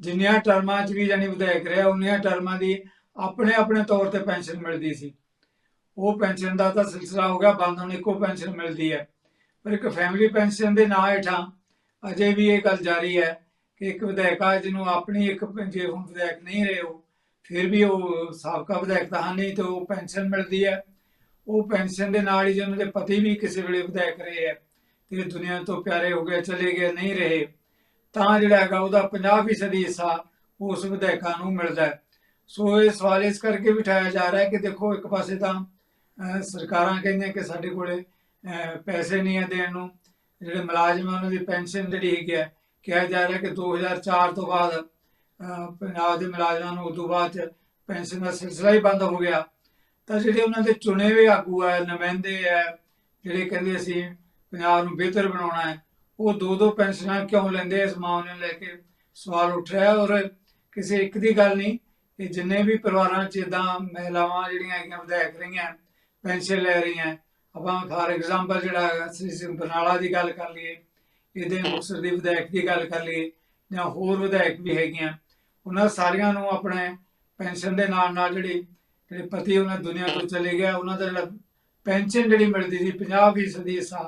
ਜਿੰਨੀਆਂ ਟਰਮਾਂ 'ਚ ਵੀ ਜਾਨੀ ਵਿਧਾਇਕ ਰਿਹਾ, ਉਨੀਆਂ ਟਰਮਾਂ ਦੀ ਆਪਣੇ ਆਪਣੇ ਤੌਰ ਤੇ ਪੈਨਸ਼ਨ ਮਿਲਦੀ ਸੀ। ਉਹ ਪੈਨਸ਼ਨ ਦਾ ਤਾਂ ਸਿਲਸਿਲਾ ਹੋ ਗਿਆ, ਬੰਦ ਹੁਣ ਇੱਕੋ ਪੈਨਸ਼ਨ ਮਿਲਦੀ ਹੈ। ਪਰ ਇੱਕ ਫੈਮਿਲੀ ਪੈਨਸ਼ਨ ਦੇ ਨਾਂ ਹੇਠਾਂ ਅਜੇ ਵੀ ਇਹ ਗੱਲ ਜਾਰੀ ਹੈ ਕਿ ਇੱਕ ਵਿਧਾਇਕ ਆ ਜਿਹਨੂੰ ਆਪਣੀ ਇੱਕ, ਜੇ ਹੁਣ ਵਿਧਾਇਕ ਨਹੀਂ ਰਹੇ ਉਹ ਫਿਰ ਵੀ ਉਹ ਸਾਬਕਾ ਵਿਧਾਇਕ ਤਾਂ ਨਹੀਂ ਤੇ ਉਹ ਪੈਨਸ਼ਨ ਮਿਲਦੀ ਹੈ। ਉਹ ਪੈਨਸ਼ਨ ਦੇ ਨਾਲ ਹੀ ਜੇ ਦੇ ਪਤੀ ਵੀ ਕਿਸੇ ਵੇਲੇ ਵਿਧਾਇਕ ਰਹੇ ਹੈ, ਤੇ ਦੁਨੀਆ ਤੋਂ ਪਿਆਰੇ ਹੋ ਗਏ, ਚਲੇ ਗਏ, ਨਹੀਂ ਰਹੇ, ਤਾਂ ਜਿਹੜਾ ਹੈਗਾ ਉਹਦਾ 50% ਹਿੱਸਾ ਉਸ ਵਿਧਾਇਕਾਂ ਨੂੰ ਮਿਲਦਾ ਹੈ। ਸੋ ਇਹ ਸਵਾਲ ਇਸ ਕਰਕੇ ਬਿਠਾਇਆ ਜਾ ਰਿਹਾ ਹੈ ਕਿ ਦੇਖੋ ਇੱਕ ਪਾਸੇ ਤਾਂ ਸਰਕਾਰਾਂ ਕਹਿੰਦੀਆਂ ਕਿ ਸਾਡੇ ਕੋਲੇ ਪੈਸੇ ਨਹੀਂ ਹੈ ਦੇਣ ਨੂੰ, ਜਿਹੜੇ ਮੁਲਾਜ਼ਮ ਆ ਉਹਨਾਂ ਦੀ ਪੈਨਸ਼ਨ ਜਿਹੜੀ ਹੈਗੀ ਹੈ, ਕਿਹਾ ਜਾ ਰਿਹਾ ਕਿ 2004 ਤੋਂ ਬਾਅਦ ਪੰਜਾਬ ਦੇ ਮੁਲਾਜ਼ਮਾਂ ਨੂੰ ਉਦੋਂ ਬਾਅਦ 'ਚ ਪੈਨਸ਼ਨ ਦਾ ਸਿਲਸਿਲਾ ਹੀ ਬੰਦ ਹੋ ਗਿਆ। ਤਾਂ ਜਿਹੜੇ ਉਹਨਾਂ ਦੇ ਚੁਣੇ ਹੋਏ ਆਗੂ ਹੈ ਨੁਮਾਇੰਦੇ ਹੈ ਜਿਹੜੇ ਕਹਿੰਦੇ ਅਸੀਂ ਪੰਜਾਬ ਨੂੰ ਬਿਹਤਰ ਬਣਾਉਣਾ ਹੈ, ਉਹ ਦੋ ਦੋ ਪੈਨਸ਼ਨਾਂ ਕਿਉਂ ਲੈਂਦੇ ਇਸ ਮਾਮਲੇ ਨੂੰ ਲੈ ਕੇ ਸਵਾਲ ਉੱਠ ਰਿਹਾ ਔਰ ਕਿਸੇ ਇੱਕ ਦੀ ਗੱਲ ਨਹੀਂ ਇਹ ਜਿੰਨੇ ਵੀ ਪਰਿਵਾਰਾਂ 'ਚ ਇਦਾਂ ਮਹਿਲਾਵਾਂ ਜਿਹੜੀਆਂ ਹੈਗੀਆਂ, ਵਿਧਾਇਕ ਰਹੀਆਂ, ਪੈਨਸ਼ਨ ਲੈ ਰਹੀਆਂ, ਆਪਾਂ ਫਾਰ ਐਗਜ਼ਾਮਪਲ ਜਿਹੜਾ ਸਿੰਘ ਬਰਨਾਲਾ ਦੀ ਗੱਲ ਕਰ ਲਈਏ, ਇਹਦੇ ਮੁਕਤਸਰ ਦੀ ਵਿਧਾਇਕ ਦੀ ਗੱਲ ਕਰ ਲਈਏ ਜਾਂ ਹੋਰ ਵਿਧਾਇਕ ਵੀ ਹੈਗੀਆਂ ਉਹਨਾਂ ਸਾਰੀਆਂ ਨੂੰ ਆਪਣੇ ਪੈਨਸ਼ਨ ਦੇ ਨਾਲ ਨਾਲ ਜਿਹੜੀ ਜਿਹੜੇ ਪਤੀ ਉਹਨਾਂ ਦੁਨੀਆ ਤੋਂ ਚਲੇ ਗਿਆ ਉਹਨਾਂ ਦਾ ਜਿਹੜਾ ਪੈਨਸ਼ਨ ਜਿਹੜੀ ਮਿਲਦੀ ਸੀ 50% ਦੀ ਹਿੱਸਾ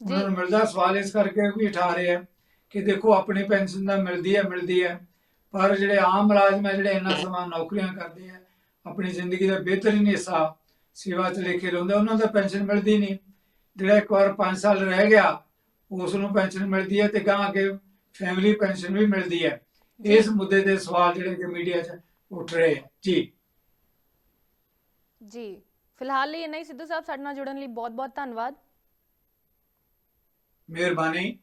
ਉਹਨਾਂ ਨੂੰ ਮਿਲਦਾ ਸਵਾਲ ਇਸ ਕਰਕੇ ਵੀ ਉਠਾ ਰਹੇ ਆ ਕਿ ਦੇਖੋ ਆਪਣੀ ਪੈਨਸ਼ਨ ਤਾਂ ਮਿਲਦੀ ਹੈ ਮਿਲਦੀ ਹੈ ਪਰ ਜਿਹੜੇ ਆਮ ਮੁਲਾਜ਼ਮ ਹੈ ਜਿਹੜੇ ਇੰਨਾ ਸਮਾਂ ਨੌਕਰੀਆਂ ਕਰਦੇ ਆ ਆਪਣੀ ਜ਼ਿੰਦਗੀ ਦਾ ਬਿਹਤਰੀਨ ਹਿੱਸਾ ਸੇਵਾ 'ਚ ਲੈ ਕੇ ਲਾਉਂਦੇ ਉਹਨਾਂ ਦਾ ਪੈਨਸ਼ਨ ਮਿਲਦੀ ਨਹੀਂ ਜਿਹੜਾ ਇੱਕ ਵਾਰ 5 ਸਾਲ ਰਹਿ ਗਿਆ ਉਸ ਨੂੰ ਪੈਨਸ਼ਨ ਮਿਲਦੀ ਹੈ ਤੇ ਗਾਂ ਅੱਗੇ ਫੈਮਿਲੀ ਪੈਨਸ਼ਨ ਵੀ ਮਿਲਦੀ ਹੈ। ਇਸ ਮੁੱਦੇ ਦੇ ਸਵਾਲ ਜਿਹੜੇ ਕਿ ਮੀਡੀਆ 'ਚ ਉੱਠ ਰਹੇ ਆ। ਜੀ। ਜੀ। ਫਿਲਹਾਲ ਲਈ ਇੰਨਾ ਹੀ। ਸਿੱਧੂ ਸਾਹਿਬ ਸਾਡੇ ਨਾਲ ਜੁੜਨ ਲਈ ਬਹੁਤ-ਬਹੁਤ ਧੰਨਵਾਦ। ਮਿਹਰਬਾਨੀ।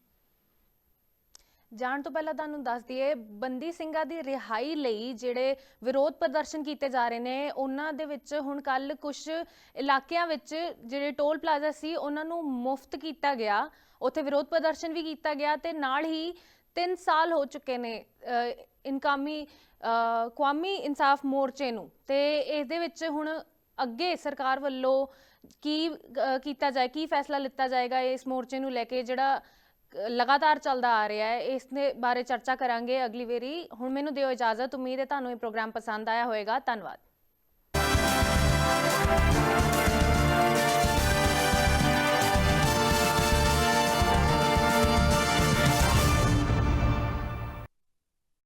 ਜਾਣ ਤੋਂ ਪਹਿਲਾਂ ਤੁਹਾਨੂੰ ਦੱਸ ਦਈਏ ਬੰਦੀ ਸਿੰਘਾਂ ਦੀ ਰਿਹਾਈ ਲਈ ਜਿਹੜੇ ਵਿਰੋਧ ਪ੍ਰਦਰਸ਼ਨ ਕੀਤੇ ਜਾ ਰਹੇ ਨੇ ਉਹਨਾਂ ਦੇ ਵਿੱਚ ਹੁਣ ਕੱਲ ਕੁਝ ਇਲਾਕਿਆਂ ਵਿੱਚ ਜਿਹੜੇ ਟੋਲ ਪਲਾਜ਼ਾ ਸੀ ਉਹਨਾਂ ਨੂੰ ਮੁਫਤ ਕੀਤਾ ਗਿਆ। ਉੱਥੇ ਵਿਰੋਧ ਪ੍ਰਦਰਸ਼ਨ ਵੀ ਕੀਤਾ ਗਿਆ ਤੇ ਨਾਲ ਹੀ 3 ਸਾਲ ਹੋ ਚੁੱਕੇ ਨੇ ਇਨਕਾਮੀ ਅਹ, ਕੌਮੀ ਇਨਸਾਫ ਮੋਰਚੇ ਨੂੰ। ਤੇ ਦੇ ਵਿੱਚ ਹੁਣ ਅੱਗੇ ਸਰਕਾਰ ਵੱਲੋਂ ਕੀ ਕੀਤਾ ਜਾਏ ਕੀ ਫੈਸਲਾ ਲਿੱਤਾ ਜਾਏਗਾ ਇਸ ਮੋਰਚੇ ਨੂੰ ਲੈ ਕੇ ਜਿਹੜਾ ਲਗਾਤਾਰ ਚੱਲਦਾ ਆ ਰਿਹਾ ਹੈ ਇਸ ਦੇ ਬਾਰੇ ਚਰਚਾ ਕਰਾਂਗੇ ਅਗਲੀ ਵਾਰੀ। ਹੁਣ ਮੈਨੂੰ ਦਿਓ ਇਜਾਜ਼ਤ ਉਮੀਦ ਹੈ ਤੁਹਾਨੂੰ ਇਹ ਪ੍ਰੋਗਰਾਮ ਪਸੰਦ ਆਇਆ ਹੋਵੇਗਾ। ਧੰਨਵਾਦ।